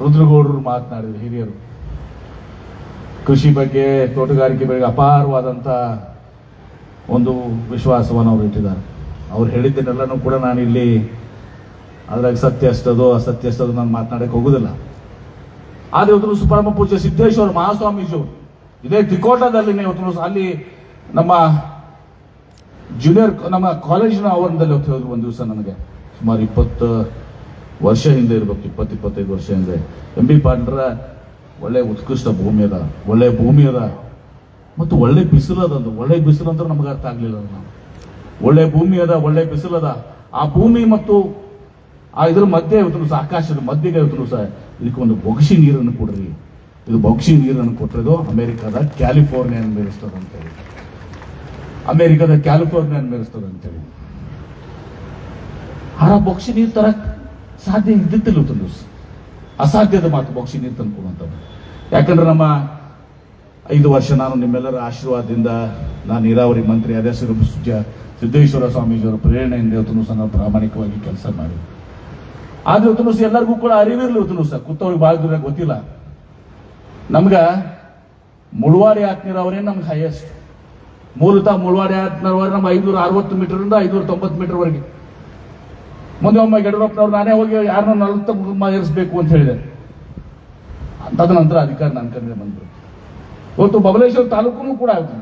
ರುದ್ರಗೌಡರು ಮಾತನಾಡಿದ್ರು ಹಿರಿಯರು. ಕೃಷಿ ಬಗ್ಗೆ, ತೋಟಗಾರಿಕೆ ಬಗ್ಗೆ ಅಪಾರವಾದಂಥ ಒಂದು ವಿಶ್ವಾಸವನ್ನು ಅವರು ಇಟ್ಟಿದ್ದಾರೆ. ಅವ್ರು ಹೇಳಿದ್ದನ್ನೆಲ್ಲನೂ ಕೂಡ ಇಲ್ಲಿ ಅದ್ರಾಗ ಸತ್ಯ ಅಷ್ಟದೋ ಅಸತ್ಯ ಅಷ್ಟದೋ ನಾನು ಮಾತನಾಡಕ್ಕೆ ಹೋಗುದಿಲ್ಲ. ಆದರೆ ಇವತ್ತು ಸುಪ್ರಮ ಪರಮ ಪೂಜ್ಯ ಸಿದ್ದೇಶ್ವರ ಮಹಾಸ್ವಾಮೀಜಿಯವರು, ಇದೇ ತ್ರಿಕೋಟದಲ್ಲಿ ಇವತ್ತು ಅಲ್ಲಿ ನಮ್ಮ ಜೂನಿಯರ್ ನಮ್ಮ ಕಾಲೇಜಿನ ಆವರಣದಲ್ಲಿ ಹೋಗ್ತಾ ಹೋದ್ರು ಒಂದು ದಿವಸ ನನಗೆ. ಸುಮಾರು ಇಪ್ಪತ್ತು ವರ್ಷ ಹಿಂದೆ ಇರ್ಬೇಕು, ಇಪ್ಪತ್ತು ಇಪ್ಪತ್ತೈದು ವರ್ಷ ಹಿಂದೆ. ಎಂ ಬಿ ಪಾಟೀಲ್ರ ಒಳ್ಳೆ ಉತ್ಕೃಷ್ಟ ಭೂಮಿ ಅದ, ಒಳ್ಳೆ ಭೂಮಿ ಅದ. ಮತ್ತು ಒಳ್ಳೆ ಬಿಸಿಲು ಅದ ಒಳ್ಳೆ ಬಿಸಿಲು ಅಂದ್ರೆ ನಮಗೆ ಅರ್ಥ ಆಗ್ಲಿಲ್ಲ ನಾವು. ಒಳ್ಳೆ ಭೂಮಿ ಅದ, ಒಳ್ಳೆ ಬಿಸಿಲು ಅದ. ಆ ಭೂಮಿ ಮತ್ತು ಆ ಇದ್ರ ಮಧ್ಯೆ ಇವತ್ತು ಸಹ, ಆಕಾಶದ ಮಧ್ಯೆ ಇವತ್ತು ಸಹ ಇದಕ್ಕೆ ಒಂದು ಬೊಗಸಿ ನೀರನ್ನು ಕೊಡ್ರಿ. ಇದು ಬೊಗಸಿ ನೀರನ್ನು ಕೊಟ್ಟಿರೋದು ಅಮೆರಿಕದ ಕ್ಯಾಲಿಫೋರ್ನಿಯಾ ಮೇರಿಸ್ತದ ಅಂತೇಳಿ. ಅಮೆರಿಕದ ಕ್ಯಾಲಿಫೋರ್ನಿಯಾ ಮೇರಿಸ್ತದ ಅಂತೇಳಿ. ಆ ಬೊಗಸಿ ನೀರು ತರಕ್ ಸಾಧ್ಯ ಇದ್ದಿಲ್ಲ ಇವತ್ತು ಅಸಾಧ್ಯದ ಮಾತು ಬೊಕ್ಷಿ ನೀರು ತಂದ್ಕೊಡುವಂಥದ್ದು ಯಾಕಂದ್ರೆ ನಮ್ಮ ಐದು ವರ್ಷ ನಾನು ನಿಮ್ಮೆಲ್ಲರ ಆಶೀರ್ವಾದದಿಂದ ನಾನು ನೀರಾವರಿ ಮಂತ್ರಿ ಅದೇ ಸಿದ್ದೇಶ್ವರ ಸ್ವಾಮೀಜಿಯವರ ಪ್ರೇರಣೆಯಿಂದ ಇವತ್ತು ಸಹ ನಾವು ಪ್ರಾಮಾಣಿಕವಾಗಿ ಕೆಲಸ ಮಾಡಿ. ಆದ್ರೆ ಇವತ್ತು ಸಹ ಎಲ್ಲರಿಗೂ ಕೂಡ ಅರಿವಿರಲಿ ಇವತ್ತು ಸಹ. ಕೂತವ್ರಿಗೆ ಭಾಳ ದೂರ ಗೊತ್ತಿಲ್ಲ. ನಮ್ಗ ಆತ್ ನೀರಾವರಿ ನಮ್ಗೆ ಹೈಯೆಸ್ಟ್ ಮೂಲತಃ ಮುಳುವಾಡಿ ನೀರಾವರಿ ನಮ್ಮ ಐನೂರ ಅರವತ್ತು ಮೀಟರಿಂದ ಐನೂರ ತೊಂಬತ್ತು ಮೀಟರ್ವರೆಗೆ ಮುಂದೆ ಒಮ್ಮೆ ಯಡಿಯೂರಪ್ಪನವ್ರು, ನಾನೇ ಹೋಗಿ ಯಾರನ್ನ ನಲವತ್ತ ಏರಿಸಬೇಕು ಅಂತ ಹೇಳಿದೆ. ಅಂತದ ನಂತರ ಅಧಿಕಾರ ನನ್ನ ಕಣ್ಣಿಗೆ ಬಂದ್ರು ಇವತ್ತು ಬಬಲೇಶ್ವರ ತಾಲೂಕು ಕೂಡ ಆಯ್ತು.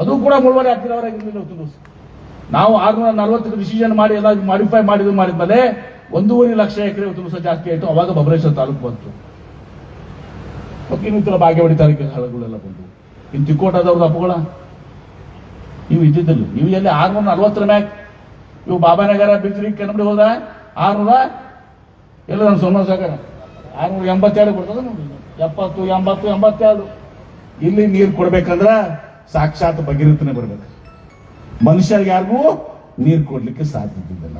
ಅದು ಕೂಡ ಮುಳುವರೆ ಆಗ್ತಿರೋರಾಗಿರ್ಲಿಲ್ಲ ಇವತ್ತು ನಾವು ಆರ್ನೂರ ನಲವತ್ತಕ್ಕೆ ಡಿಸಿಷನ್ ಮಾಡಿ ಎಲ್ಲ ಮಾಡಿಫೈ ಮಾಡಿದ್ರು ಮಾಡಿದ್ಮೇಲೆ ಒಂದೂವರೆ ಲಕ್ಷ ಎಕರೆ ದಿವಸ ಜಾಸ್ತಿ ಆಯ್ತು. ಅವಾಗ ಬಬಲೇಶ್ವರ ತಾಲೂಕು ಬಂತು. ಇನ್ನಿತರ ಬಾಗೇವಾಡಿ ತಾಲೂಕಿನ ಹಳಗಳೆಲ್ಲ ಬಂದು ಇನ್ನು ತಿಕ್ಕೋಟದವ್ರದ್ದು ಅಪ್ಪಗಳ ನೀವು ಇದ್ದಿದ್ದಿಲ್ಲ. ನೀವು ಎಲ್ಲಿ ಆರ್ನೂರ ನಲ್ವತ್ತರ ಮ್ಯಾಕ್ ಇವು ಬಾಬಾನಗರ ಬಿದ್ರಿ ಕನ್ನಡಿ ಹೋದ? ಆರ್ನೂರ? ಎಲ್ಲ ನನ್ನ ಸೊನ್ನ ಸಾಗರ. ಆರ್ನೂರ ಎಂಬತ್ತೆರಡು ಕೊಡ್ತದ ನೋಡಿ ಎಪ್ಪತ್ತು, ಎಂಬತ್ತು, ಎಂಬತ್ತೆರಡು. ಇಲ್ಲಿ ನೀರು ಕೊಡ್ಬೇಕಂದ್ರ ಸಾಕ್ಷಾತ್ ಭಗೀರಥನೇ ಬರ್ಬೇಕು. ಮನುಷ್ಯರಿಗೆ ಯಾರಿಗೂ ನೀರು ಕೊಡ್ಲಿಕ್ಕೆ ಸಾಧ್ಯ ಇದ್ದಿದ್ದಿಲ್ಲ.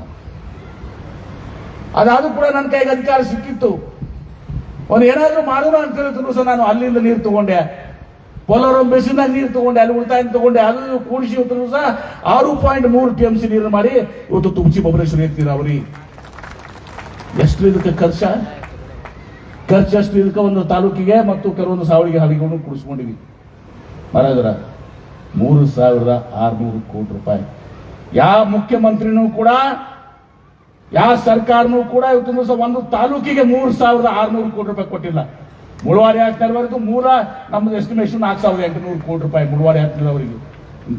ಅದಾದ್ರೂ ಕೂಡ ನನ್ನ ಕೈಗೆ ಅಧಿಕಾರ ಸಿಕ್ಕಿತ್ತು. ಅವ್ನು ಏನಾದ್ರೂ ಮಾಡೋಣ ಅಂತ ಹೇಳಿದ್ರು ಸಹ ನಾನು ಅಲ್ಲಿಂದ ನೀರು ತಗೊಂಡೆ. ಪೋಲವರಂ ಬೇಸಿನಾಗ ನೀರು ತಗೊಂಡೆ, ಅಲ್ಲಿ ಉಳಿತಾಯ ತಗೊಂಡೆ ಅದು ಕೂಡಿಸಿ ಇವತ್ತು ಸಹ ಆರು ಪಾಯಿಂಟ್ ಮೂರು ಟಿ ಎಂ ಸಿ ನೀರು ಮಾಡಿ ಇವತ್ತು ತುಮಚಿ ಬಬಲೇಶ್ವರಿ ನೀರಾವರಿ. ಎಷ್ಟು ಇದಕ್ಕೆ ಖರ್ಚ? ಖರ್ಚು ಅಷ್ಟು ಇದಕ್ಕೆ ಒಂದು ತಾಲೂಕಿಗೆ ಮತ್ತು ಕೆಲವೊಂದು ಸಾವಿರಿಗೆ ಹಳಿಗಳನ್ನು ಕುಡಿಸ್ಕೊಂಡಿವಿ. ಮಹಾರಾಜರ, ಮೂರು ಸಾವಿರದ ಆರ್ನೂರು ಕೋಟಿ ರೂಪಾಯಿ. ಯಾವ ಮುಖ್ಯಮಂತ್ರಿನೂ ಕೂಡ, ಯಾವ ಸರ್ಕಾರನೂ ಕೂಡ ಇವತ್ತು ಒಂದು ತಾಲೂಕಿಗೆ ಮೂರು ಸಾವಿರದ ಆರ್ನೂರು ಕೋಟಿ ರೂಪಾಯಿ ಕೊಟ್ಟಿಲ್ಲ. ಮುಳುವಾಡಿ ಆಗ್ತಿರೋವರೆಗೂ ಮೂಲ ನಮ್ದು ಎಸ್ಟಿಮೇಷನ್ ನಾಲ್ಕು ಸಾವಿರದ ಎಂಟುನೂರು ಕೋಟಿ ರೂಪಾಯಿ ಮುಳುವಾರಿ ಆಗ್ತಿರೋವರೆಗೆ.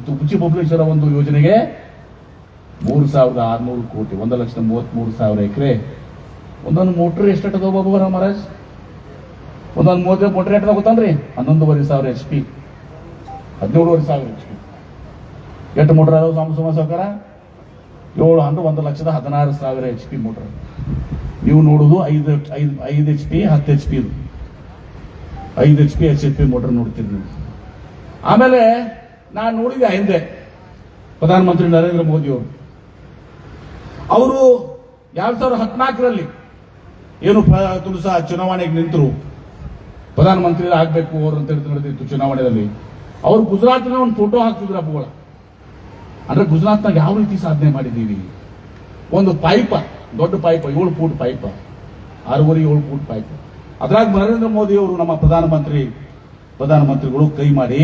ತುಮಚಿ ಬಬಲೇಶ್ವರ ಒಂದು ಯೋಜನೆಗೆ ಮೂರು ಸಾವಿರದ ಆರುನೂರು ಕೋಟಿ, ಒಂದು ಲಕ್ಷದ ಮೂವತ್ತ್ಮೂರು ಸಾವಿರ ಎಕರೆ. ಒಂದೊಂದು ಮೋಟ್ರ್ ಎಷ್ಟು ಬಾಬು ಮಹಾರಾಜ್? ಒಂದೊಂದು ಮೋಟ್ರ್ ಮೋಟ್ರ್ ಎಟ್ಟದ ಗೊತ್ತನ್ರಿ? ಹನ್ನೊಂದುವರೆ ಸಾವಿರ ಎಚ್ ಪಿ ಹದಿನೇಳುವರೆ ಸಾವಿರ ಎಚ್ ಪಿ ಎಷ್ಟು ಮೋಟ್ರ್ ಅದಾವ ಸಾಮ ಸುಮ ಸರ್ಕಾರ ಏಳು ಅಂದ್ರೆ ಒಂದು ಲಕ್ಷದ ಹದಿನಾರು ಸಾವಿರ ಎಚ್ ಪಿ ಮೋಟ್ರ್ ನೀವು ನೋಡುದು ಐದು ಐದು ಐದು ಎಚ್ ಪಿ ಹತ್ತು ಎಚ್ ಪಿ ಐದು H P H H P motor ನೋಡ್ತಿದ್ವಿ. ಆಮೇಲೆ ನಾನು ನೋಡಿದೆ ಹಿಂದೆ ಪ್ರಧಾನಮಂತ್ರಿ ನರೇಂದ್ರ ಮೋದಿ ಅವರು. ಅವರು ಎರಡ್ ಸಾವಿರದ ಹದಿನಾಲ್ಕರಲ್ಲಿ ಏನು ತುಳಸ ಚುನಾವಣೆಗೆ ನಿಂತರು. ಪ್ರಧಾನಮಂತ್ರಿ ಆಗಬೇಕು ಅವರು ಅಂತ ಹೇಳಿ ನಡೆದಿತ್ತು ಚುನಾವಣೆಯಲ್ಲಿ. ಅವರು ಗುಜರಾತ್ನ ಒಂದು ಫೋಟೋ ಹಾಕ್ತಿದ್ರು ಅಪ್ಪುಗಳ ಅಂದ್ರೆ ಗುಜರಾತ್ನಾಗ ಯಾವ ರೀತಿ ಸಾಧನೆ ಮಾಡಿದ್ದೀವಿ ಒಂದು ಪೈಪ ದೊಡ್ಡ ಪೈಪ ಏಳು ಫೂಟ್ ಪೈಪ ಆರೂವರೆ ಏಳು ಫೂಟ್ ಪೈಪ್ ಅದ್ರಾಗ ನರೇಂದ್ರ ಮೋದಿ ಅವರು ನಮ್ಮ ಪ್ರಧಾನಮಂತ್ರಿ, ಪ್ರಧಾನಮಂತ್ರಿಗಳು ಕೈ ಮಾಡಿ,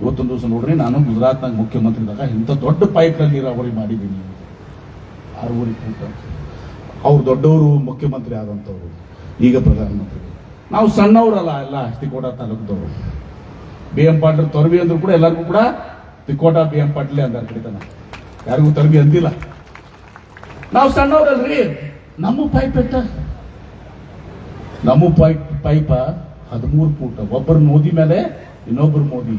ಇವತ್ತೊಂದು ದಿವಸ ನೋಡ್ರಿ, ನಾನು ಗುಜರಾತ್ನಾಗ ಮುಖ್ಯಮಂತ್ರಿ ಇದ್ದಾಗ ಇಂಥ ದೊಡ್ಡ ಪೈಪ್ ನೀರಾವರಿ ಮಾಡಿದ್ದೀನಿ. ಆರೂವರೆ ಫೂಟ್ ಅವ್ರು ದೊಡ್ಡವರು ಮುಖ್ಯಮಂತ್ರಿ ಆದಂಥವ್ರು, ಈಗ ಪ್ರಧಾನಮಂತ್ರಿ. ನಾವು ಸಣ್ಣವರಲ್ಲ, ಎಲ್ಲ ತಿಕೋಟ ತಾಲೂಕದವರು. ಬಿ ಎಂ ಪಾಟೀಲ್ ತೊರಬಿ ಅಂದ್ರು ಕೂಡ ಎಲ್ಲರಿಗೂ ಕೂಡ ತಿಕೋಟ ಬಿ ಎಂ ಪಾಟೀಲ್ ಅಂದಾರ ಕಡಿತನ ಯಾರಿಗೂ ತೊರಬಿ ಅಂದಿಲ್ಲ. ನಾವು ಸಣ್ಣವರಲ್ರಿ, ನಮ್ಮ ಪೈಪ್ ಎಟ್ಟ ನಮ್ಮ ಪೈಪ್ ಪೈಪ ಹದಿಮೂರು ಫೂಟ್. ಒಬ್ಬರು ಮೋದಿ ಮೇಲೆ, ಇನ್ನೊಬ್ಬರು ಮೋದಿ.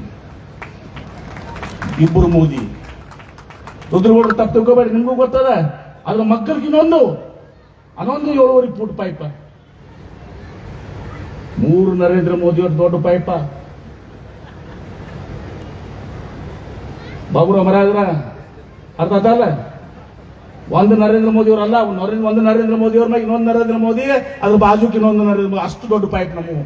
ಇಬ್ಬರು ಮೋದಿ. ರುದ್ರಗೌಡರು ತಪ್ಪು ತಿಳ್ಕೊಬೇಡಿ, ನಿಮಗೂ ಗೊತ್ತದ? ಅದ್ರ ಮಕ್ಕಳಿಗೆ ಇನ್ನೊಂದು. ಅದೊಂದು ಏಳುವರೆ ಫೂಟ್ ಪೈಪ. ಮೂರು ನರೇಂದ್ರ ಮೋದಿ ಅವ್ರ ದೊಡ್ಡ ಪೈಪ. ಬಾಬು ರಾಮರಾಜ್ರ ಅರ್ಥ ಅದಲ್ಲ ಒಂದು ನರೇಂದ್ರ ಮೋದಿ ಅವರಲ್ಲ ನರೇಂದ್ರ ಒಂದು ನರೇಂದ್ರ ಮೋದಿ ಅವ್ರ ಮೇಲೆ ಇನ್ನೊಂದು ನರೇಂದ್ರ ಮೋದಿ ಅದ್ರ ಬಾಜುಕ್ ಇನ್ನೊಂದು ನರೇಂದ್ರ ಮೋದಿ. ಅಷ್ಟು ದೊಡ್ಡ ಪೈಪ್ ನಮಗೂ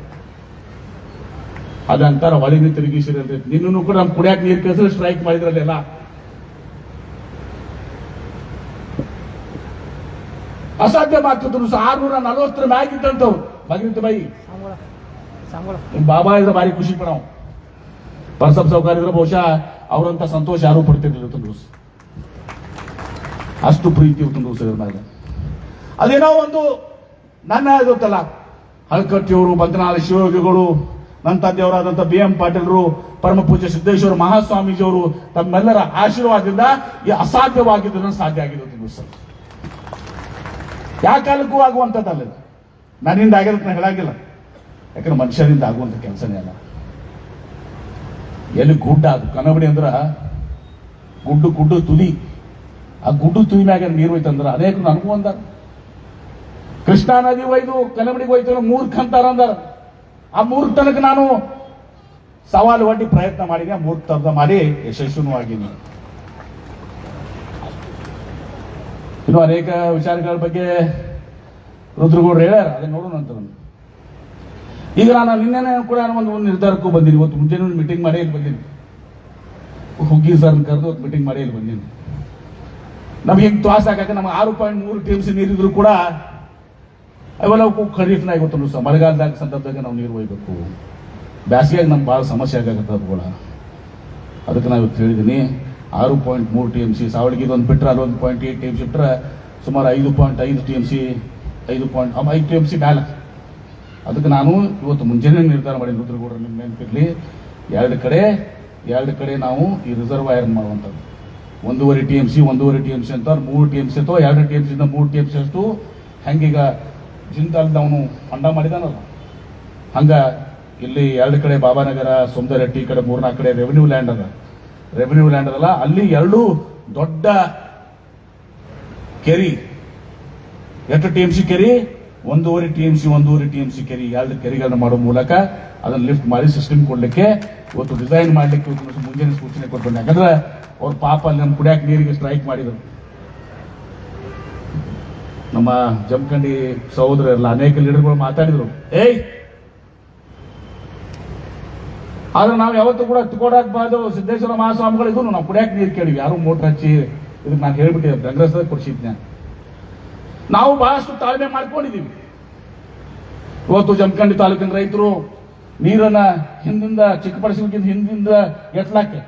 ಅದಂತಾರ ಹೊಳಿನ ತಿರುಗಿಸಿರಿ ಅಂತ ನಿನ್ನೂ ಕೂಡ ನಮ್ ಕುಡಿಯಾಕ ನೀರು ಕೇಳಿದ್ರೆ ಸ್ಟ್ರೈಕ್ ಮಾಡಿದ್ರಲ್ಲೆಲ್ಲ. ಅಸಾಧ್ಯ ಮಾಡ್ತಿದ್ರು ಆರ್ನೂರ ನಲವತ್ತರ ಮ್ಯಾಗ ಬಂದಿತ್ತು ಭಗವಂತ ಬಾಯಿ. ಬಾಬಾ ಇದ್ರೆ ಭಾರಿ ಖುಷಿ ಪಡವ್ ಪರಸಬ್ ಸೌಕರ್ಯ ಇದ್ರೆ ಬಹುಶಃ ಅವರಂತ ಸಂತೋಷ ಯಾರು ಪಡ್ತಿರ್ಲಿಲ್ಲ ತುಂಬ ಅಷ್ಟು ಪ್ರೀತಿ ದಿವಸ ಇದ್ರ ಮೇಲೆ ಅದೇನೋ ಒಂದು ನನ್ನ ಗೊತ್ತಲ್ಲ, ಹಳಕಟ್ಟಿಯವರು ಬದ್ನಾಳ ಶಿವಯೋಗಿಗಳು, ನನ್ನ ತಂದೆಯವರಾದಂಥ ಬಿ ಎಂ ಪಾಟೀಲ್ರು ಪರಮ ಪೂಜ್ಯ ಸಿದ್ದೇಶ್ವರ ಮಹಾಸ್ವಾಮೀಜಿಯವರು ತಮ್ಮೆಲ್ಲರ ಆಶೀರ್ವಾದದಿಂದ ಈ ಅಸಾಧ್ಯವಾಗಿದ್ದನ್ನು ಸಾಧ್ಯ ಆಗಿದೆ ಸರ್. ಯಾವ ಕಾಲಕ್ಕೂ ಆಗುವಂಥದ್ದಲ್ಲ. ನನ್ನಿಂದ ಆಗಿರೋದಕ್ಕೆ ನಾನು ಹೇಳಾಗಿಲ್ಲ. ಯಾಕಂದ್ರೆ ಮನುಷ್ಯರಿಂದ ಆಗುವಂಥ ಕೆಲಸನೇ ಅಲ್ಲ. ಎಲ್ಲಿ ಗುಡ್ಡ ಅದು? ಕನಬಡಿ ಅಂದ್ರೆ ಗುಡ್ಡು ಗುಡ್ಡು, ತುದಿ. ಆ ಗುಡ್ಡು ಮ್ಯಾಗ ನೀರು ಹೋಯ್ತಂದ್ರ ಅನೇಕ ನನಗೂ ಅಂದಾರ. ಕೃಷ್ಣಾ ನದಿ ಒಯ್ದು, ಕಲಮಡಿಗೆ ಹೋಯ್ತು ಮೂರ್ಖ ಅಂತಾರ ಅಂದಾರ. ಆ ಮೂರ್ಖ ತನಕ ನಾನು ಸವಾಲು ಒಡ್ಡಿ ಪ್ರಯತ್ನ ಮಾಡಿದೆ ಮೂರ್ಖ ಮಾಡಿ ಯಶಸ್ವಿನೂ ಆಗಿದ್ದೀನಿ ಇನ್ನು ಅನೇಕ ವಿಚಾರಗಳ ಬಗ್ಗೆ ರುದ್ರಗೌಡ್ರು ಹೇಳ್ಯಾರ ಅದೇ ನೋಡೋಣ ಅಂತ ನಾನು. ಈಗ ನಾನು ನಿನ್ನೆ ಕೂಡ ಒಂದು ನಿರ್ಧಾರಕ್ಕೂ ಬಂದೀನಿ, ಇವತ್ತು ಮುಂಜಾನೆ ಮೀಟಿಂಗ್ ಮಾಡಿ ಇಲ್ಲಿ ಬಂದೀನಿ. ಹುಗ್ಗಿ ಸರ್ನ ಕರೆದು ಮೀಟಿಂಗ್ ಮಾಡಿ ಇಲ್ಲಿ ಬಂದೀನಿ. ನಮ್ಗೆ ಹಿಂಗೆ ತ್ವಾಸ ಆಗಕ್ಕೆ ನಮ್ಗೆ ಆರು ಪಾಯಿಂಟ್ ಮೂರು ಟಿ ಎಂ ಸಿ ನೀರಿದ್ರು ಕೂಡ ಅವೆಲ್ಲ ಖರೀಫ್ನಾಗ ಇವತ್ತು ಸಹ ಮಳೆಗಾಲದಾಗ ಸಂದರ್ಭದಾಗ ನಾವು ನೀರು ಒಯ್ಬೇಕು. ಬ್ಯಾಸಿಗೆಯಾಗ ನಮ್ಗೆ ಭಾಳ ಸಮಸ್ಯೆ ಆಗಾಕತ್ತ ಅದುಗಳ ಅದಕ್ಕೆ ನಾವು ಇವತ್ತು ಹೇಳಿದ್ದೀನಿ ಆರು ಪಾಯಿಂಟ್ ಮೂರು ಟಿ ಎಂ ಸಿ, ಸಾವಳಿಗೆ ಇದೊಂದು ಬಿಟ್ಟರೆ ಅಲ್ಲೊಂದು point eight T M C ಬಿಟ್ಟರೆ ಸುಮಾರು ಐದು ಪಾಯಿಂಟ್ ಐದು ಟಿ ಎಂ ಸಿ, ಐದು ಪಾಯಿಂಟ್ ಐದು ಟಿ ಎಂ ಸಿ ಮ್ಯಾಲ. ಅದಕ್ಕೆ ನಾನು ಇವತ್ತು ಮುಂಜಾನೆ ನಿರ್ಧಾರ ಮಾಡಿ ರುದ್ರಗೌಡರು ನಿಮ್ಮ ನೆನಪಿರಲಿ. ಎರಡು ಕಡೆ ಎರಡು ಕಡೆ ನಾವು ಈ ರಿಸರ್ವಾಯರ್ ಮಾಡುವಂಥದ್ದು? ಒಂದೂವರೆ ಟಿ ಎಂ ಸಿ, ಒಂದೂವರೆ ಟಿ ಎಂ ಸಿ ಅಂತ, ಮೂರು ಟಿ ಎಂ ಸಿ ಅಥವಾ ಎರಡು ಟಿ ಎಂ ಸಿಯಿಂದ ಮೂರು ಟಿ ಎಂ ಸಿ ಅಷ್ಟು ಹೆಂಗೀಗ ಜಿಂದಾಲ್ದ ಅವನು ಹೊಂಡ ಮಾಡಿದಾನಲ್ಲ. ಹಂಗ ಇಲ್ಲಿ ಎರಡು ಕಡೆ ಬಾಬಾನಗರ ಸುಂದರಟ್ಟಿ ಕಡೆ ಮೂರ್ನಾಲ್ಕು ಕಡೆ ರೆವೆನ್ಯೂ ಲ್ಯಾಂಡ್ ಅದ. ರೆವೆನ್ಯೂ ಲ್ಯಾಂಡ್ ಅದಲ್ಲ, ಅಲ್ಲಿ ಎರಡು ದೊಡ್ಡ ಕೆರಿ ಎಷ್ಟು ಟಿ ಎಂ ಸಿ ಕೆರಿ, ಒಂದೂವರೆ ಟಿ ಎಂ ಸಿ, ಒಂದೂವರೆ ಟಿ ಎಂ ಸಿ ಕೆರಿ ಎರಡು ಕೆರಿಗಳನ್ನು ಮಾಡೋ ಮೂಲಕ ಅದನ್ನ ಲಿಫ್ಟ್ ಮಾಡಿ ಸಿಸ್ಟಮ್ ಕೊಡ್ಲಿಕ್ಕೆ, ಇವತ್ತು ಡಿಸೈನ್ ಮಾಡ್ಲಿಕ್ಕೆ ಮುಂಜಾನೆ ಸೂಚನೆ ಕೊಟ್ಟು ಯಾಕಂದ್ರೆ ಅವ್ರ ಪಾಪ ಅಲ್ಲಿ ನಮ್ಮ ಕುಡಿಯಾಕ ನೀರಿಗೆ ಸ್ಟ್ರೈಕ್ ಮಾಡಿದ್ರು. ನಮ್ಮ ಜಮಖಂಡಿ ಸಹೋದರರೆಲ್ಲ ಅನೇಕ ಲೀಡರ್ಗಳು ಮಾತಾಡಿದ್ರು. ಏಯ್! ಆದ್ರೆ ನಾವು ಯಾವತ್ತೂ ಕೂಡ ತಿಕ್ಕೋಡಾಕ್ಬಾರ್ದು ಸಿದ್ದೇಶ್ವರ ಮಹಾಸ್ವಾಮಿಗಳು ಇದ್ರು ನಾವು ಕುಡಿಯಾಕ ನೀರು ಕೇಳಿವಿ. ಯಾರು ಮೋಟರ್ ಹಚ್ಚಿ ಇದಕ್ಕೆ ನಾನು ಹೇಳ್ಬಿಟ್ಟಿದ್ದೆ ಬೆಂಗ್ರೆಸ್ ಕೊಡಿಸಿದ್ನ ನಾವು ಬಹಳಷ್ಟು ತಾಳ್ಮೆ ಮಾಡ್ಕೊಂಡಿದ್ದೀವಿ ಇವತ್ತು ಜಮಖಂಡಿ ತಾಲೂಕಿನ ರೈತರು ನೀರನ್ನ ಹಿಂದಿಂದ ಚಿಕ್ಕಪಡಿಸಲಿಕ್ಕಿಂತ ಹಿಂದಿಂದ ಎತ್ತಲಾಕೆ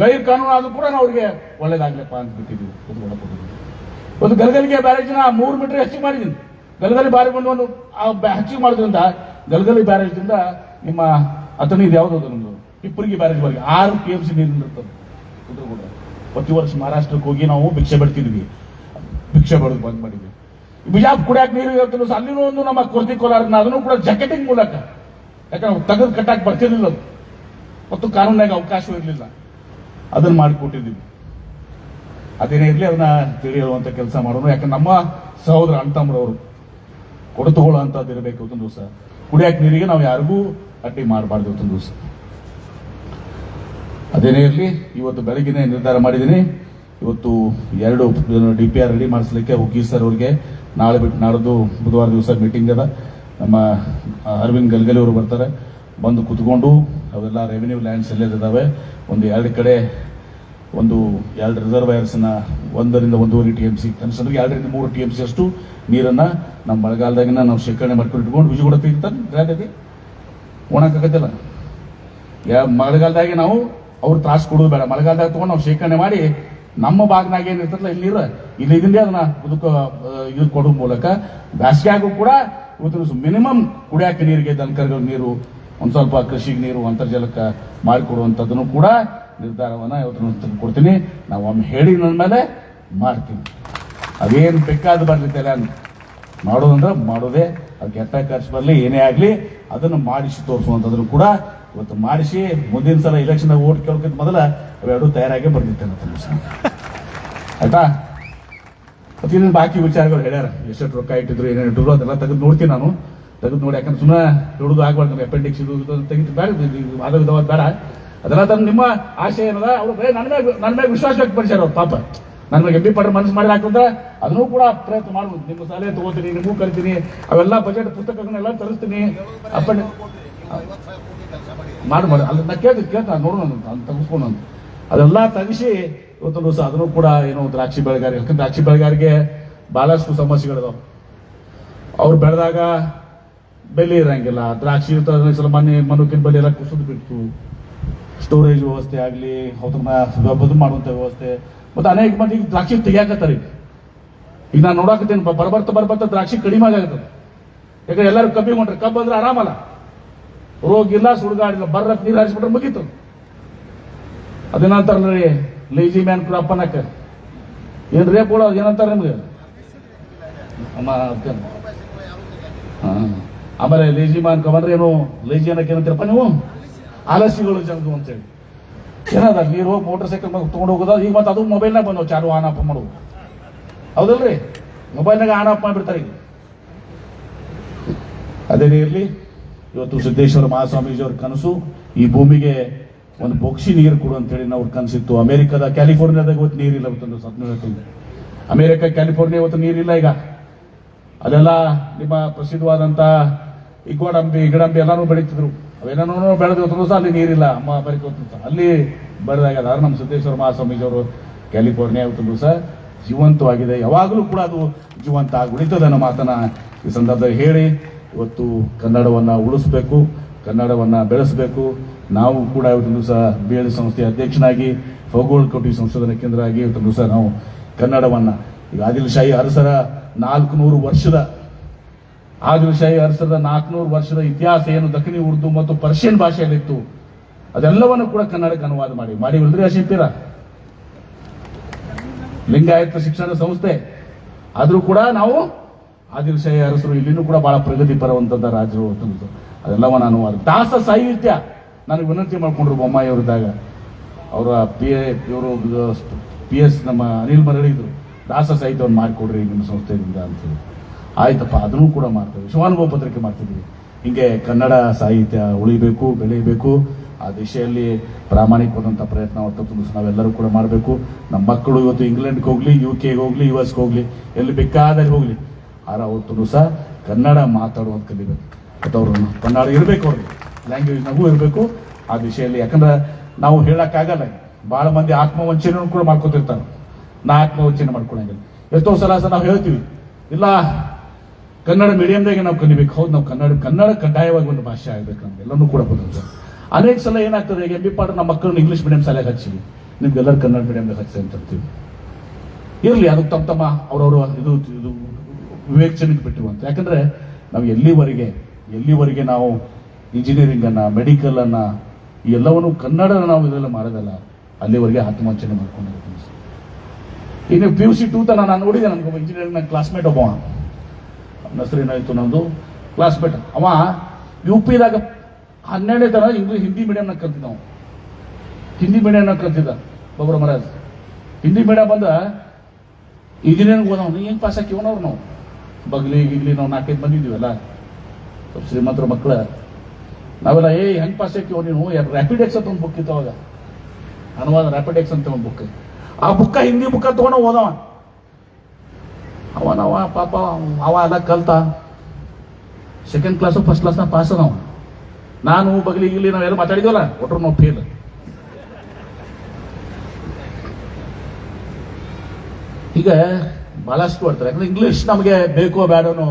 ಗೈರ್ ಕಾನೂನು ಆದ್ರೂ ಕೂಡ ನಾವು ಅವ್ರಿಗೆ ಒಳ್ಳೇದಾಗ್ಲಪ್ಪ ಅಂತ ಬಿಟ್ಟಿದ್ವಿ ಒಂದು ಗಲಗಲಿಗೆ ಬ್ಯಾರೇಜ್ನ ಮೂರು ಮೀಟರ್ ಹೆಚ್ಚಿಗೆ ಮಾಡಿದ್ದೀನಿ. ಗಲಗಲಿ ಬಾರಿ ಬಂದು ಒಂದು ಹೆಚ್ಚಿಗೆ ಮಾಡೋದ್ರಿಂದ ಗಲಗಲಿ ಬ್ಯಾರೇಜ್ದಿಂದ ನಿಮ್ಮ ಅತನಿ ಇದು ಯಾವ್ದು ನಮ್ದು? ಇಪ್ಪರಿಗೆ ಬ್ಯಾರೇಜ್ ವರೆಗೆ ಆರು ಪಿ ಎಂ ಸಿ ನೀರಿನ ಇರ್ತದೆ. ಪ್ರತಿ ವರ್ಷ ಮಹಾರಾಷ್ಟ್ರಕ್ಕೆ ಹೋಗಿ ನಾವು ಭಿಕ್ಷೆ ಬಿಡ್ತಿದ್ವಿ ಭಿಕ್ಷೆ ಬಡದು ಬಂದ್ ಮಾಡಿದ್ವಿ. ಬಿಜಾಪ್ ಕುಡಿಯಾಕ ನೀರು ಇರ್ತದೆ ಅಲ್ಲಿನೂ ಒಂದು ನಮ್ಮ ಕೊರತಿ ಕೋಲಾರನ ಅದನ್ನು ಕೂಡ ಜಾಕೆಟಿಂಗ್ ಮೂಲಕ. ಯಾಕಂದ್ರೆ ತೆಗೆದು ಕಟ್ಟಾಕ್ ಬರ್ತಿರ್ಲಿಲ್ಲ ಅದು. ಮತ್ತು ಕಾನೂನಾಗ ಅವಕಾಶವೂ ಇರಲಿಲ್ಲ. ಅದನ್ನ ಮಾಡಿಕೊಟ್ಟಿದ್ದೀವಿ. ಅದೇನೇ ಇರಲಿ ಅದನ್ನ ತಿಳಿಯುವಂತ ಕೆಲಸ ಮಾಡೋಣ ಯಾಕಂದ್ರೆ ನಮ್ಮ ಸಹೋದರ ಅಣ್ತಮ್ಮರವರು ತಗೊಳ್ಳೋ ಅಂತದ್ದು ಇರಬೇಕು ಇವತ್ತೊಂದು ದಿವಸ ಕುಡಿಯಾಕ ನೀರಿಗೆ ನಾವು ಯಾರಿಗೂ ಅಡ್ಡಿ ಮಾಡಬಾರ್ದು ಇವತ್ತೊಂದು ದಿವಸ ಅದೇನೇ ಇರಲಿ, ಇವತ್ತು ಬೆಳಗ್ಗೆ ನಿರ್ಧಾರ ಮಾಡಿದ್ದೀನಿ. ಇವತ್ತು ಎರಡು ಡಿ ಪಿ ಆರ್ ರೆಡಿ ಮಾಡಿಸ್ಲಿಕ್ಕೆ ಹುಗ್ಗಿ ಸರ್ ಅವ್ರಿಗೆ ನಾಳೆ ಬಿಟ್ಟು ನಾಡ್ದು ಬುಧವಾರ ದಿವಸ ಮೀಟಿಂಗ್ ಅದ ನಮ್ಮ ಅರವಿಂದ್ ಗಲ್ಗಲಿ ಅವರು ಬರ್ತಾರೆ. ಬಂದು ಕುತ್ಕೊಂಡು ಅವೆಲ್ಲ ರೆವಿನ್ಯೂ ಲ್ಯಾಂಡ್ಸ್ ಇದ್ದಾವೆ ಒಂದು ಎರಡು ಕಡೆ ಒಂದು ಎರಡು ರಿಸರ್ವೈರ್ಸ್ನ ಒಂದರಿಂದ ಒಂದೂವರೆ ಟಿ ಎಂ ಸಿ ಕನಿಷ್ಠ ಎರಡರಿಂದ ಮೂರು ಟಿ ಎಂ ಸಿ ಅಷ್ಟು ನೀರನ್ನು ನಮ್ಮ ಮಳೆಗಾಲದಾಗಿನ ನಾವು ಶೇಖರಣೆ ಮಾಡ್ಕೊಂಡು ಇಟ್ಕೊಂಡು ಬಿಜುಗೂಡ ತೆಗಿತಾನೆ ಗ್ರಾಡದಿ ಒಣಕಾಗತ್ತಿಲ್ಲ ಯಾ ಮಳೆಗಾಲದಾಗೆ ನಾವು ಅವ್ರು ತ್ರಾಸು ಕೊಡೋದು ಬೇಡ. ಮಳೆಗಾಲದಾಗ ತೊಗೊಂಡು ನಾವು ಶೇಖರಣೆ ಮಾಡಿ ನಮ್ಮ ಭಾಗನಾಗ ಏನಿರ್ತಲ್ಲ ಇಲ್ಲಿ ಇಲ್ಲಿ ಇದನ್ನೇ ಅದನ್ನ ಅದಕ್ಕೆ ಇದು ಕೊಡೋ ಮೂಲಕ ಬ್ಯಾಸಿಗೆಯಾಗೂ ಕೂಡ ಇವತ್ತು ಮಿನಿಮಮ್ ಕುಡಿಯಾಕ ನೀರಿಗೆ ದನಕರುಗಳ ನೀರು ಒಂದ್ ಸ್ವಲ್ಪ ಕೃಷಿಗೆ ನೀರು ಅಂತರ್ಜಲಕ್ಕೆ ಮಾಡಿಕೊಡುವಂಥದ್ದನ್ನು ಕೂಡ ನಿರ್ಧಾರವನ್ನ ಇವತ್ತು ಕೊಡ್ತೀನಿ. ನಾವು ಒಮ್ಮೆ ಹೇಳಿ ನನ್ನ ಮೇಲೆ ಮಾಡ್ತೀನಿ ಅದೇನು ಬೇಕಾದ ಬರಲಿ ತಲೆ ಮಾಡೋದಂದ್ರೆ ಮಾಡೋದೇ. ಅದಕ್ಕೆ ಕೆಟ್ಟ ಖರ್ಚು ಬರಲಿ, ಏನೇ ಆಗಲಿ, ಅದನ್ನು ಮಾಡಿಸಿ ತೋರಿಸುವಂಥದ್ದನ್ನು ಕೂಡ ಇವತ್ತು ಮಾಡಿಸಿ ಮುಂದಿನ ಸಲ ಇಲೆಕ್ಷನ್ ಓಟ್ ಕೇಳೋಕ್ಕಿಂತ ಮೊದಲ ಅವೆರಡೂ ತಯಾರಾಗಿ ಅನ್ಸುತ್ತೆ. ಆಯ್ತಾ? ಮತ್ತೆ ಇನ್ನೊಂದು ಬಾಕಿ ವಿಚಾರಗಳು ಹೇಳ್ಯಾರ? ಎಷ್ಟೆಷ್ಟು ರೊಕ್ಕ ಇಟ್ಟಿದ್ರು, ಏನೇನು ಇಟ್ಟಿದ್ರು, ಅದೆಲ್ಲ ತೆಗೆದು ನೋಡ್ತೀನಿ ನಾನು. ತೆಗೆದು ನೋಡಿ, ಯಾಕಂದ್ರೆ ಸುಮ್ಮನೆ ದೊಡ್ಡದು ಆಗ್ಬಾರ್ದು ಅಪೆಂಡಿಕ್ಸ್ ಇದು ತೆಗೆದು ಬೇಡ ವಾದ ಅದು ಬೇಡ. ಅದೆಲ್ಲ ತಂದು ನಿಮ್ಮ ಆಶೆ ಏನದ? ಅವ್ರು ನನ್ನ ಮೇಲೆ ನನ್ನ ಮೇಲೆ ವಿಶ್ವಾಸ ವ್ಯಕ್ತಪಡಿಸ್ಯಾರ ಅವ್ರು, ಪಾಪ. ನನ್ನ ಮೇಲೆ ಎಂ ಬಿ ಪಡ್ರ ಮನಸ್ಸು ಮಾಡಿ ಹಾಕಿದ್ರೆ ಅದನ್ನು ಕೂಡ ಪ್ರಯತ್ನ ಮಾಡ್ಬೋದು. ನಿಮ್ಮ ಸಲಹೆ ತಗೋತೀನಿ ನಿಮಗೂ ಕರಿತೀನಿ, ಅವೆಲ್ಲ ಬಜೆಟ್ ಪುಸ್ತಕಗಳನ್ನೆಲ್ಲ ತರಿಸ್ತೀನಿ. ಅಪ್ಪಣೆ ಮಾಡಿ ಮಾಡಿ. ಅಲ್ಲಿ, ನಾ ಕೇಳ್ತೀನಿ ಕೇಳ್ತಾ ನೋಡೋಣ ತೆಗೆಸ್ಕೊಂಡು ಅಂತ ಅದೆಲ್ಲ ತೆಗಿಸಿ ಇವತ್ತು ದಿವಸ ಅದನ್ನು ಕೂಡ ಏನೋ ದ್ರಾಕ್ಷಿ ಬೆಳೆಗಾರಿ ಯಾಕಂದ್ರೆ ದ್ರಾಕ್ಷಿ ಬೆಳೆಗಾರಿಗೆ ಭಾಳಷ್ಟು ಸಮಸ್ಯೆಗಳಿದಾವೆ. ಅವ್ರು ಬೆಳೆದಾಗ ಬೆಲೆ ಇರಂಗಿಲ್ಲ ದ್ರಾಕ್ಷಿ ಸಲ ಮನೆ ಮನುಕಿನ ಬೆಲೆ ಎಲ್ಲ ಕುಸಿದು ಬಿಡ್ತು. ಸ್ಟೋರೇಜ್ ವ್ಯವಸ್ಥೆ ಆಗಲಿ ಅದನ್ನ ಬದು ಮಾಡುವಂಥ ವ್ಯವಸ್ಥೆ. ಮತ್ತೆ ಅನೇಕ ಮಂದಿ ದ್ರಾಕ್ಷಿ ತೆಗಿಯಾಕತ್ತಾರ ಈಗ. ಈಗ ನಾನು ನೋಡಾಕತ್ತೇನೆ ಬರ್ಬರ್ತ ಬರ್ಬರ್ತ ದ್ರಾಕ್ಷಿ ಕಡಿಮೆ ಆಗತ್ತದ ಯಾಕಂದ್ರೆ ಎಲ್ಲರೂ ಕಬ್ಬಿ ಮಾಡ್ರಿ ಕಬ್ಬು ಅಂದ್ರೆ ಆರಾಮಲ್ಲ. ರೋಗ ಇಲ್ಲ, ಸುಡುಗಾಡಿಲ್ಲ ಬರ್ರಕ್ಕೆ ನೀರು ಹರಿಸ್ಬಿಟ್ರೆ ಮುಗೀತು. ನೋಡಿ ಲೇಜಿ ಮ್ಯಾನ್ ಕ್ರಾಪ್ ಅನ್ನಕ ಏನ್ ರೇಪ್ ಏನಂತಾರೆ ನಿಮ್ಗೆ? ಅಮ್ಮ ಹಾ. ಆಮೇಲೆ ಲೇಜಿ ಮ್ಯಾನ್ ಬಂದ್ರೆ ಏನು ಲೇಜಿ ಅನ್ನಕ್ಕೆ ಏನಂತೀರಪ್ಪ ನೀವು? ಆಲಸಿಗಳು ಜನರು ಅಂತೇಳಿ. ಏನದ, ನೀರು ಹೋಗಿ ಮೋಟರ್ ಸೈಕಲ್ ತಗೊಂಡು ಹೋಗೋದ? ಈಗ ಮತ್ತೆ ಅದು ಮೊಬೈಲ್ನಾಗ ಬಂದವು ಚಾರು ಆನ್ ಆಫ್ ಮಾಡೋದು. ಹೌದಲ್ರಿ? ಮೊಬೈಲ್ನಾಗ ಆನ್ ಆಫ್ ಮಾಡಿಬಿಡ್ತಾರೆ ಈಗ. ಅದೇನೇ ಇರಲಿ, ಇವತ್ತು ಸಿದ್ದೇಶ್ವರ ಮಹಾಸ್ವಾಮೀಜಿಯವ್ರ ಕನಸು, ಈ ಭೂಮಿಗೆ ಒಂದು ಬೊಕ್ಷಿ ನೀರು ಕೊಡು ಅಂತೇಳಿ ನಾವು ಕನಸಿತ್ತು. ಅಮೆರಿಕದ ಕ್ಯಾಲಿಫೋರ್ನಿಯಾದಾಗ ಇವತ್ತು ನೀರಿಲ್ಲ ಇವತ್ತೊಂದು ಸತ್ನ ಅಮೆರಿಕ, ಕ್ಯಾಲಿಫೋರ್ನಿಯಾ ಇವತ್ತು ನೀರಿಲ್ಲ ಈಗ. ಅದೆಲ್ಲ ನಿಮ್ಮ ಪ್ರಸಿದ್ಧವಾದಂತ ಇಗ್ವಾಡಂಬಿ ಗಿಡಂಬಿ ಎಲ್ಲಾನು ಬೆಳೀತಿದ್ರು. ಅವೆಲ್ಲನೂ ಬೆಳೆದು ಸಹ ಅಲ್ಲಿ ನೀರಿಲ್ಲ. ಅಮ್ಮ ಇವತ್ತು ಅಲ್ಲಿ ಬರೆದಾಗ ಅದಾರ ನಮ್ಮ ಸಿದ್ದೇಶ್ವರ ಮಹಾಸ್ವಾಮೀಜಿಯವರು, ಕ್ಯಾಲಿಫೋರ್ನಿಯಾ ಇವತ್ತು ಸಹ ಜೀವಂತವಾಗಿದೆ. ಯಾವಾಗಲೂ ಕೂಡ ಅದು ಜೀವಂತ ಉಳಿತದೆ ಅನ್ನೋ ಮಾತನ್ನ ಈ ಸಂದರ್ಭದಲ್ಲಿ ಹೇಳಿ. ಇವತ್ತು ಕನ್ನಡವನ್ನ ಉಳಿಸ್ಬೇಕು, ಕನ್ನಡವನ್ನ ಬೆಳೆಸಬೇಕು. ನಾವು ಕೂಡ ಇವತ್ತು ದಿವಸ ಬಿ ಸಂಸ್ಥೆಯ ಅಧ್ಯಕ್ಷನಾಗಿ ಖಗೋಳಕೋಟಿ ಸಂಶೋಧನಾ ಕೇಂದ್ರ ಆಗಿ ಇವತ್ತು ದಿವಸ ನಾವು ಕನ್ನಡವನ್ನ ಈಗ ಆದಿಲ್ ಶಾಹಿ ಅರಸರ ನಾಲ್ಕು ನೂರು ವರ್ಷದ ಆದಿಲ್ ಶಾಹಿ ಅರಸರ ನಾಲ್ಕುನೂರು ವರ್ಷದ ಇತಿಹಾಸ ಏನು ದಕ್ಷಿಣ ಉರ್ದು ಮತ್ತು ಪರ್ಷಿಯನ್ ಭಾಷೆಯಲ್ಲಿತ್ತು, ಅದೆಲ್ಲವನ್ನು ಕೂಡ ಕನ್ನಡಕ್ಕೆ ಅನುವಾದ ಮಾಡಿ. ಮಾಡಿವಲ್ರಿ ಅಶಿಂಪಿರ ಲಿಂಗಾಯತ ಶಿಕ್ಷಣ ಸಂಸ್ಥೆ. ಆದರೂ ಕೂಡ ನಾವು ಆದಿಲ್ ಶಾಹಿ ಅರಸರು ಇಲ್ಲಿನೂ ಕೂಡ ಬಹಳ ಪ್ರಗತಿ ಪರವಂತದ ರಾಜರು ಅಂತಂದು ಅದೆಲ್ಲವನ್ನ ಅನುವಾದ. ದಾಸ ಸಾಹಿತ್ಯ ನನಗೆ ವಿನಂತಿ ಮಾಡ್ಕೊಂಡ್ರು ಬೊಮ್ಮಾಯಿ ಅವರಿದ್ದಾಗ ಅವರ ಪಿ ಎ ಇವರು ಪಿ ಎಸ್ ನಮ್ಮ ಅನಿಲ್ ಮರಳಿದ್ರು ದಾಸ ಸಾಹಿತ್ಯವನ್ನು ಮಾಡಿಕೊಡ್ರಿ ನಿಮ್ಮ ಸಂಸ್ಥೆಯಿಂದ ಅಂತೇಳಿ ಆಯ್ತಪ್ಪ, ಅದನ್ನು ಕೂಡ ಮಾಡ್ತೇವೆ. ಶಿವಾನುಭವ ಪತ್ರಿಕೆ ಮಾಡ್ತಿದ್ವಿ ಹಿಂಗೆ ಕನ್ನಡ ಸಾಹಿತ್ಯ ಉಳಿಬೇಕು, ಬೆಳೆಯಬೇಕು, ಆ ದಿಶೆಯಲ್ಲಿ ಪ್ರಾಮಾಣಿಕವಾದಂಥ ಪ್ರಯತ್ನ ಹೊತ್ತು ನಾವೆಲ್ಲರೂ ಕೂಡ ಮಾಡಬೇಕು. ನಮ್ಮ ಮಕ್ಕಳು ಇವತ್ತು ಇಂಗ್ಲೆಂಡ್ಗೆ ಹೋಗ್ಲಿ ಯು ಕೆಗೆ ಹೋಗ್ಲಿ ಯು ಎಸ್ಗೆ ಹೋಗ್ಲಿ, ಎಲ್ಲಿ ಬೇಕಾದಲ್ಲಿ ಹೋಗ್ಲಿ. ಆರ ಅವತ್ತು ಸಹ ಕನ್ನಡ ಮಾತಾಡುವಂತ ಕಲಿಬೇಕು. ಮತ್ತು ಕನ್ನಡ ಇರಬೇಕು ಅವ್ರಿಗೆ. ಲ್ಯಾಂಗ್ವೇಜ್ ನಗೂ ಇರಬೇಕು. ಆ ದಿಶೆಯಲ್ಲಿ ಯಾಕಂದ್ರೆ ನಾವು ಹೇಳೋಕ್ಕಾಗಲ್ಲ. ಬಹಳ ಮಂದಿ ಆತ್ಮವಂಚನೆ ಕೂಡ ಮಾಡ್ಕೊತಿರ್ತಾರೆ. ನಾ ಆತ್ಮವಂಚನೆ ಮಾಡ್ಕೊಳಂಗಿಲ್ಲ. ಎಷ್ಟೋ ಸಲ ಸಹ ನಾವು ಹೇಳ್ತೀವಿ, ಇಲ್ಲ ಕನ್ನಡ ಮೀಡಿಯಂದಾಗೆ ನಾವು ಕಲಿಬೇಕು. ಹೌದು, ನಾವು ಕನ್ನಡ ಕನ್ನಡ ಕಡ್ಡಾಯವಾಗಿ ಒಂದು ಭಾಷೆ ಆಗಬೇಕಂತ ಎಲ್ಲನೂ ಕೂಡ ಬದಲು ಅನೇಕ ಸಲ ಏನಾಗ್ತದೆ, ಈಗ ಎಂ ಬಿ ಪಾಠ ನಮ್ಮ ಮಕ್ಕಳನ್ನ ಇಂಗ್ಲೀಷ್ ಮೀಡಿಯಂ ಶಾಲೆಗೆ ಹಚ್ಚಿವಿ. ನಿಮ್ಗೆಲ್ಲರೂ ಕನ್ನಡ ಮೀಡಿಯಂದಾಗ ಹಚ್ಚಿ ಅಂತ ಅಂತೀವಿ. ಇರಲಿ ಅದಕ್ಕೆ ತಮ್ಮ ತಮ್ಮ ಅವರವರು ಇದು ಇದು ವಿವೇಚನೆಗೆ ಬಿಟ್ಟಿರುವಂತ. ಯಾಕಂದ್ರೆ ನಾವು ಎಲ್ಲಿವರೆಗೆ ಎಲ್ಲಿವರೆಗೆ ನಾವು ಇಂಜಿನಿಯರಿಂಗ್ ಅನ್ನ ಮೆಡಿಕಲ್ ಅನ್ನ, ಈ ಎಲ್ಲವನ್ನು ಕನ್ನಡ ನಾವು ಇದೆಲ್ಲ ಮಾಡೋದಲ್ಲ, ಅಲ್ಲಿವರೆಗೆ ಆತ್ಮವಂಚನೆ ಮಾಡ್ಕೊಂಡಿರ್ತೀನಿ ಇನ್ನು ಪಿ ಯು ಸಿ ಟೂ ತನ ನಾನು ನೋಡಿದೆ ನನಗೆ ಇಂಜಿನಿಯರಿಂಗ್ ನನ್ನ ಕ್ಲಾಸ್ಮೇಟ್ ಒಬ್ಬ ಏನಾಯ್ತು ನಂದು? ಕ್ಲಾಸ್ಮೇಟ್ ಅವ ಯು ಪಿದಾಗ ಹನ್ನೆರಡನೇ ತರ ಇಂಗ್ಲೀಷ್ ಹಿಂದಿ ಮೀಡಿಯಂನಾಗ ಕಲ್ತಿದ್ದ ಅವ ಹಿಂದಿ ಮೀಡಿಯಂ ಕಲ್ತಿದ್ದ ಬಬ್ರ ಮಹಾರಾಜ್ ಹಿಂದಿ ಮೀಡಿಯಂ ಬಂದ ಇಂಜಿನಿಯರಿಂಗ್ ಹೋದವ್ ನೀ ಹೆಂಗೆ ಪಾಸ್ ಹಾಕಿವನವ್ರು ನಾವು? ಬಗ್ಲಿ, ಗಿಗ್ಲಿ ನಾವು ನಾಲ್ಕೈದು ಬಂದಿದ್ದೀವಲ್ಲ ಸ್ವಲ್ಪ ಶ್ರೀಮಂತರ ಮಕ್ಕಳ ನಾವೆಲ್ಲ ಏ ಹೆಂಗೆ ಪಾಸ್ ಹಾಕಿವ ನೀನು? ರ್ಯಾಪಿಡ್ ಎಕ್ಸ್ ಅಂತ ಒಂದು ಬುಕ್ ಇತ್ತು ಅವಾಗ. ಅನುವಾದ ರ್ಯಾಪಿಡ್ ಎಕ್ಸ್ ಅಂತ ಒಂದು ಬುಕ್ ಆ ಬುಕ್ಕ ಹಿಂದಿ ಬುಕ್ಕ ತೊಗೊಂಡು ಓದವ ಅವನವ ಪಾಪ ಅವ ಅದ ಕಲ್ತ ಸೆಕೆಂಡ್ ಕ್ಲಾಸು ಫಸ್ಟ್ ಕ್ಲಾಸ್ನ ಪಾಸ್ ಅದಾವ ನಾನು ಬಗ್ಲಿ ಇಲ್ಲಿ ನಾವೆಲ್ಲ ಮಾತಾಡಿದ್ವಲ್ಲ ಒಟ್ರು ನಾವು ಫೇಲ್ ಈಗ ಬಹಳಷ್ಟು ಮಾಡ್ತಾರೆ ಯಾಕಂದ್ರೆ ಇಂಗ್ಲಿಷ್ ನಮಗೆ ಬೇಕೋ ಬೇಡನೋ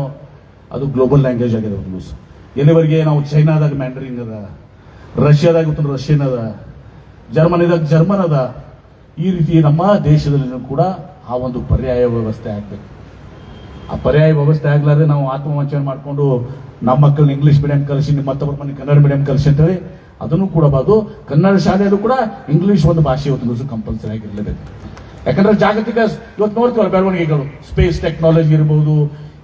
ಅದು ಗ್ಲೋಬಲ್ ಲ್ಯಾಂಗ್ವೇಜ್ ಆಗಿದೆ ಇಂಗ್ಲೀಷ್ ಎಲ್ಲಿವರೆಗೆ ನಾವು ಚೈನಾದಾಗ ಮ್ಯಾಂಡ್ರಿಂಗ್ ಅದ ರಷ್ಯಾದಾಗ ರಷ್ಯನ್ ಅದ ಜರ್ಮನಿದಾಗ ಜರ್ಮನ್ ಅದ ಈ ರೀತಿ ನಮ್ಮ ದೇಶದಲ್ಲಿ ಕೂಡ ಆ ಒಂದು ಪರ್ಯಾಯ ವ್ಯವಸ್ಥೆ ಆಗ್ಬೇಕು. ಆ ಪರ್ಯಾಯ ವ್ಯವಸ್ಥೆ ಆಗ್ಲಾರ್ದೆ ನಾವು ಆತ್ಮವಂಚನೆ ಮಾಡಿಕೊಂಡು ನಮ್ಮ ಮಕ್ಕಳನ್ನ ಇಂಗ್ಲೀಷ್ ಮೀಡಿಯಂ ಕಲಿಸಿ, ನಿಮ್ಮ ಮತ್ತೊಬ್ಬರ ಮನೆ ಕನ್ನಡ ಮೀಡಿಯಂ ಕಲಿಸಿ ಅಂತೇಳಿ ಅದನ್ನು ಕೊಡಬಾರ್ದು ಕನ್ನಡ ಶಾಲೆಯಲ್ಲೂ ಕೂಡ ಇಂಗ್ಲೀಷ್ ಒಂದು ಭಾಷೆ ಒಂದು ಕಂಪಲ್ಸರಿ ಆಗಿರಲೇಬೇಕು. ಯಾಕಂದ್ರೆ ಜಾಗತಿಕ ಇವತ್ತು ನೋಡ್ತೀವಲ್ಲ ಬೆಳವಣಿಗೆಗಳು. ಸ್ಪೇಸ್ ಟೆಕ್ನಾಲಜಿ ಇರ್ಬೋದು,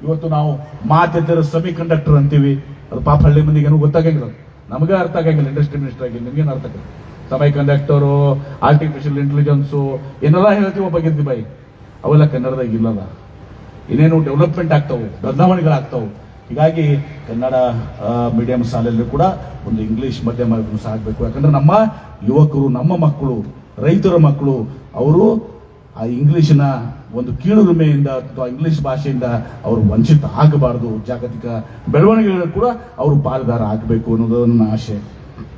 ಇವತ್ತು ನಾವು ಮಾತಿದ್ದರ ಸೆಮಿ ಕಂಡಕ್ಟರ್ ಅಂತೀವಿ. ಅದು ಪಾಪ ಹಳ್ಳಿ ಮಂದಿಗೆ ಏನೂ ಗೊತ್ತಾಗಿಲ್ಲ ನಮಗೆ ಅರ್ಥ ಆಗಿಲ್ಲ ಇಂಡಸ್ಟ್ರಿ ಮಿನಿಸ್ಟರ್ ಆಗಿಲ್ಲ, ನಿಮ್ಗೇನು ಅರ್ಥ ಆಗಿಲ್ಲ ಸೆಮಿ ಕಂಡಕ್ಟರು ಆರ್ಟಿಫಿಷಿಯಲ್ ಇಂಟೆಲಿಜೆನ್ಸು ಏನೆಲ್ಲ ಹೇಳ್ತೀವಿ ಬಗ್ಗೆ ಬಾಯಿ, ಅವೆಲ್ಲ ಕನ್ನಡದಾಗ ಇಲ್ಲಲ್ಲ. ಇನ್ನೇನು ಡೆವಲಪ್ಮೆಂಟ್ ಆಗ್ತಾವು, ಬದಲಾವಣೆಗಳಾಗ್ತಾವು. ಹೀಗಾಗಿ ಕನ್ನಡ ಮೀಡಿಯಂ ಶಾಲೆಯಲ್ಲೂ ಕೂಡ ಒಂದು ಇಂಗ್ಲಿಷ್ ಮಾಧ್ಯಮ ಆಗಬೇಕು ಯಾಕಂದ್ರೆ ನಮ್ಮ ಯುವಕರು, ನಮ್ಮ ಮಕ್ಕಳು, ರೈತರ ಮಕ್ಕಳು, ಅವರು ಆ ಇಂಗ್ಲೀಷಿನ ಒಂದು ಕೀಳುರಿಮೆಯಿಂದ ಅಥವಾ ಇಂಗ್ಲಿಷ್ ಭಾಷೆಯಿಂದ ಅವರು ವಂಚಿತ ಆಗಬಾರದು. ಜಾಗತಿಕ ಬೆಳವಣಿಗೆಗಳು ಕೂಡ ಅವರು ಪಾಲುದಾರ ಆಗಬೇಕು ಅನ್ನೋದು ನನ್ನ ಆಶೆ.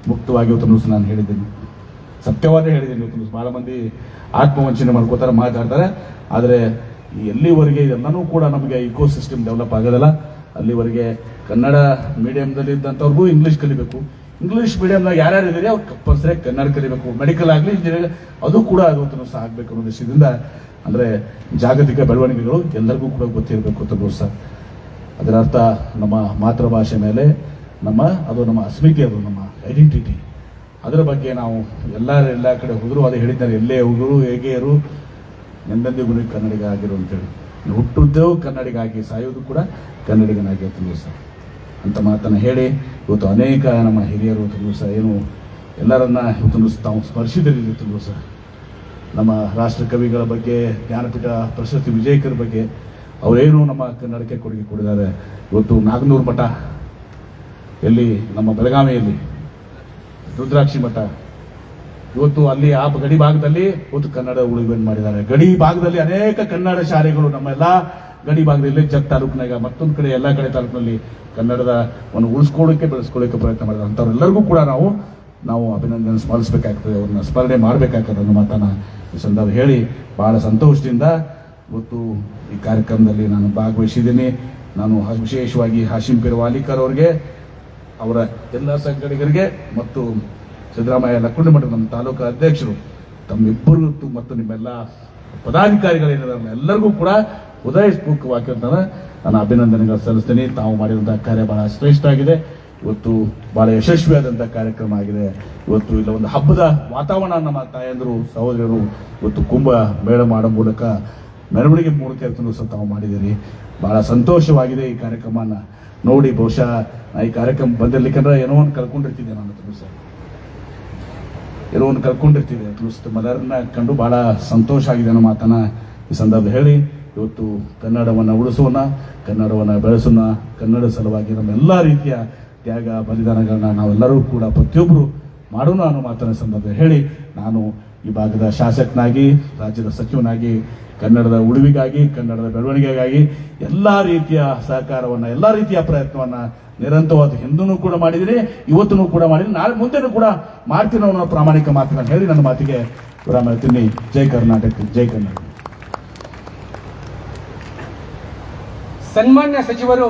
ಮುಕ್ತವಾಗಿ ಇವತ್ತು ನಾನು ಹೇಳಿದ್ದೀನಿ. ಸತ್ಯವಾದ ಹೇಳಿದ್ದೀನಿ. ಇವತ್ತು ಭಾಳ ಮಂದಿ ಆತ್ಮವಂಚನೆ ಮಾಡ್ಕೋತಾರೆ, ಮಾತಾಡ್ತಾರೆ. ಆದರೆ ಎಲ್ಲಿವರೆಗೆ ಇದೆಲ್ಲನೂ ಕೂಡ ನಮಗೆ ಇಕೋ ಸಿಸ್ಟಮ್ ಡೆವಲಪ್ ಆಗೋದಲ್ಲ. ಅಲ್ಲಿವರೆಗೆ ಕನ್ನಡ ಮೀಡಿಯಂದಲ್ಲಿ ಇದ್ದಂಥವ್ರಿಗೂ ಇಂಗ್ಲೀಷ್ ಕಲಿಬೇಕು. ಇಂಗ್ಲೀಷ್ ಮೀಡಿಯಂನಾಗ ಯಾರ್ಯಾರು ಇದ್ದೀರಿ, ಅವ್ರು ಕಂಪಲ್ಸರಿ ಕನ್ನಡ ಕಲಿಬೇಕು. ಮೆಡಿಕಲ್ ಆಗಲಿ ಇಂಜಿನಿಯರಿಂಗ್ ಅದು ಕೂಡ ಆಗುವಂಥ ಸಹ ಆಗಬೇಕು ಅನ್ನೋ ದೃಷ್ಟಿಯಿಂದ ಅಂದರೆ ಜಾಗತಿಕ ಬೆಳವಣಿಗೆಗಳು ಎಲ್ಲರಿಗೂ ಕೂಡ ಗೊತ್ತಿರಬೇಕು ಅಂತ ಸರ್. ಅದರ ಅರ್ಥ, ನಮ್ಮ ಮಾತೃಭಾಷೆ ಮೇಲೆ ನಮ್ಮ, ಅದು ನಮ್ಮ ಅಸ್ಮಿತೆ, ಅದು ನಮ್ಮ ಐಡೆಂಟಿಟಿ ಅದರ ಬಗ್ಗೆ ನಾವು ಎಲ್ಲರೂ ಎಲ್ಲ ಕಡೆ ಹೋದರೂ, ಅದು ಹೇಳಿದ್ದಾರೆ, ಎಲ್ಲೇ ಹೋಗರು ಹೇಗೆ ಎಂದೆಂದಿಗೂ ಕನ್ನಡಿಗ ಆಗಿರು ಅಂತೇಳಿ. ಹುಟ್ಟುದ್ದೇವು ಕನ್ನಡಿಗಾಗಿ ಸಾಯೋದು ಕೂಡ ಕನ್ನಡಿಗನಾಗಿ ತುಂಬ ದಿವಸ ಅಂತ ಮಾತನ್ನು ಹೇಳಿ, ಇವತ್ತು ಅನೇಕ ನಮ್ಮ ಹಿರಿಯರು ತುಂಬ ದಿವಸ ಏನು ಎಲ್ಲರನ್ನ ಇವತ್ತು ತಾವು ಸ್ಮರಿಸಿದರು ತುಂಬ ದಿವಸ ನಮ್ಮ ರಾಷ್ಟ್ರ ಕವಿಗಳ ಬಗ್ಗೆ, ಜ್ಞಾನಪೀಠ ಪ್ರಶಸ್ತಿ ವಿಜಯಕರ ಬಗ್ಗೆ ಅವರೇನು ನಮ್ಮ ಕನ್ನಡಕ್ಕೆ ಕೊಡುಗೆ ಕೊಡಿದ್ದಾರೆ. ಇವತ್ತು ನಾಗನೂರು ಮಠ, ಎಲ್ಲಿ ನಮ್ಮ ಬೆಳಗಾವಿಯಲ್ಲಿ, ರುದ್ರಾಕ್ಷಿ ಮಠ ಇವತ್ತು ಅಲ್ಲಿ ಆ ಗಡಿ ಭಾಗದಲ್ಲಿ ಇವತ್ತು ಕನ್ನಡ ಉಳಿವೆ ಮಾಡಿದ್ದಾರೆ? ಗಡಿ ಭಾಗದಲ್ಲಿ ಅನೇಕ ಕನ್ನಡ ಶಾಲೆಗಳು ನಮ್ಮೆಲ್ಲ ಗಡಿ ಭಾಗದಲ್ಲಿ ಜಗ್ ತಾಲೂಕಿನಾಗ ಮತ್ತೊಂದು ಕಡೆ ಎಲ್ಲ ಕಡೆ ತಾಲೂಕಿನಲ್ಲಿ ಕನ್ನಡದ ಒಂದು ಉಳಿಸ್ಕೊಳ್ಳೋಕೆ, ಬೆಳೆಸ್ಕೊಳ್ಳೋಕೆ ಪ್ರಯತ್ನ ಮಾಡಿದ್ದಾರೆ. ಅಂಥವ್ರೆಲ್ಲರಿಗೂ ಕೂಡ ನಾವು ನಾವು ಅಭಿನಂದನೆ ಸ್ಮರಿಸಬೇಕಾಗ್ತದೆ ಅವ್ರನ್ನ ಸ್ಮರಣೆ ಮಾಡಬೇಕಾಗ್ತದೆ ಅನ್ನೋ ಮಾತನ್ನ ಈ ಸಂದರ್ಭ ಹೇಳಿ ಬಹಳ ಸಂತೋಷದಿಂದ ಇವತ್ತು ಈ ಕಾರ್ಯಕ್ರಮದಲ್ಲಿ ನಾನು ಭಾಗವಹಿಸಿದ್ದೀನಿ. ನಾನು ವಿಶೇಷವಾಗಿ ಹಾಶಿಂ ಪೀರ್ ವಾಲಿಕರ್ ಅವರಿಗೆ, ಅವರ ಎಲ್ಲ ಸಂಘಟಕರಿಗೆ ಮತ್ತು ಸಿದ್ದರಾಮಯ್ಯ ಲಕ್ಕುಂಡಿ ಮಠದ ನಮ್ಮ ತಾಲೂಕು ಅಧ್ಯಕ್ಷರು, ತಮ್ಮಿಬ್ಬರು ಮತ್ತು ನಿಮ್ಮೆಲ್ಲ ಪದಾಧಿಕಾರಿಗಳೇನಿದ್ದಾರೆ, ಎಲ್ಲರಿಗೂ ಕೂಡ ಹೃದಯಪೂರ್ವಕವಾಗಿ ಅಂತ ನಾನು ಅಭಿನಂದನೆಗಳು ಸಲ್ಲಿಸ್ತೀನಿ. ತಾವು ಮಾಡಿದಂಥ ಕಾರ್ಯ ಬಹಳ ಶ್ರೇಷ್ಠ ಆಗಿದೆ. ಇವತ್ತು ಬಹಳ ಯಶಸ್ವಿಯಾದಂಥ ಕಾರ್ಯಕ್ರಮ ಆಗಿದೆ. ಇವತ್ತು ಇಲ್ಲ, ಒಂದು ಹಬ್ಬದ ವಾತಾವರಣ ನಮ್ಮ ತಾಯಂದರು, ಸಹೋದರರು ಇವತ್ತು ಕುಂಭ ಮೇಳ ಮಾಡೋ ಮೂಲಕ ಮೆರವಣಿಗೆ ಮೂಲಕ ಸಹ ತಾವು ಮಾಡಿದ್ದೀರಿ. ಬಹಳ ಸಂತೋಷವಾಗಿದೆ ಈ ಕಾರ್ಯಕ್ರಮನ. ನೋಡಿ, ಬಹುಶಃ ಈ ಕಾರ್ಯಕ್ರಮ ಬಂದಿರ್ಲಿಕ್ಕಂದ್ರೆ ಏನೋ ಒಂದು ಕಳ್ಕೊಂಡಿರ್ತಿದ್ದೆ ನಾನು ಸರ್ ಏನೋ ಕಲ್ಕೊಂಡಿರ್ತೀವಿ ಅಟ್ಲೀಸ್ಟ್ ಮಲರನ್ನ ಕಂಡು ಭಾಳ ಸಂತೋಷ ಆಗಿದೆ ಅನ್ನೋ ಮಾತನ್ನ ಈ ಸಂದರ್ಭ ಹೇಳಿ. ಇವತ್ತು ಕನ್ನಡವನ್ನು ಉಳಿಸೋಣ, ಕನ್ನಡವನ್ನು ಬೆಳೆಸೋಣ, ಕನ್ನಡ ಸಲುವಾಗಿ ನಮ್ಮ ಎಲ್ಲ ರೀತಿಯ ತ್ಯಾಗ ಬಲಿದಾನಗಳನ್ನ ನಾವೆಲ್ಲರೂ ಕೂಡ ಪ್ರತಿಯೊಬ್ಬರು ಮಾಡೋಣ ಅನ್ನೋ ಮಾತನ್ನ ಸಂದರ್ಭ ಹೇಳಿ. ನಾನು ಈ ಭಾಗದ ಶಾಸಕನಾಗಿ, ರಾಜ್ಯದ ಸಚಿವನಾಗಿ, ಕನ್ನಡದ ಉಳಿವಿಗಾಗಿ, ಕನ್ನಡದ ಬೆಳವಣಿಗೆಗಾಗಿ ಎಲ್ಲ ರೀತಿಯ ಸಹಕಾರವನ್ನು, ಎಲ್ಲ ರೀತಿಯ ಪ್ರಯತ್ನವನ್ನ ನಿರಂತರವಾದ ಹಿಂದೂ ಕೂಡ ಮಾಡಿದಿರಿ ಇವತ್ತೂ ಕೂಡ ಮಾಡಿದ್ರಿ. ನಾಳೆ ಮುಂದೆನೂ ಕೂಡ ಮಾಡ್ತೀನಿ ಅನ್ನೋ ಪ್ರಾಮಾಣಿಕ ಮಾತುಗಳನ್ನು ಹೇಳಿ ನನ್ನ ಮಾತಿಗೆ ವಿರಾಮ ಹೇಳ್ತೀನಿ ಜೈ ಕರ್ನಾಟಕ ಜೈ ಕರ್ನಾಟಕ ಸನ್ಮಾನ್ಯ ಸಚಿವರು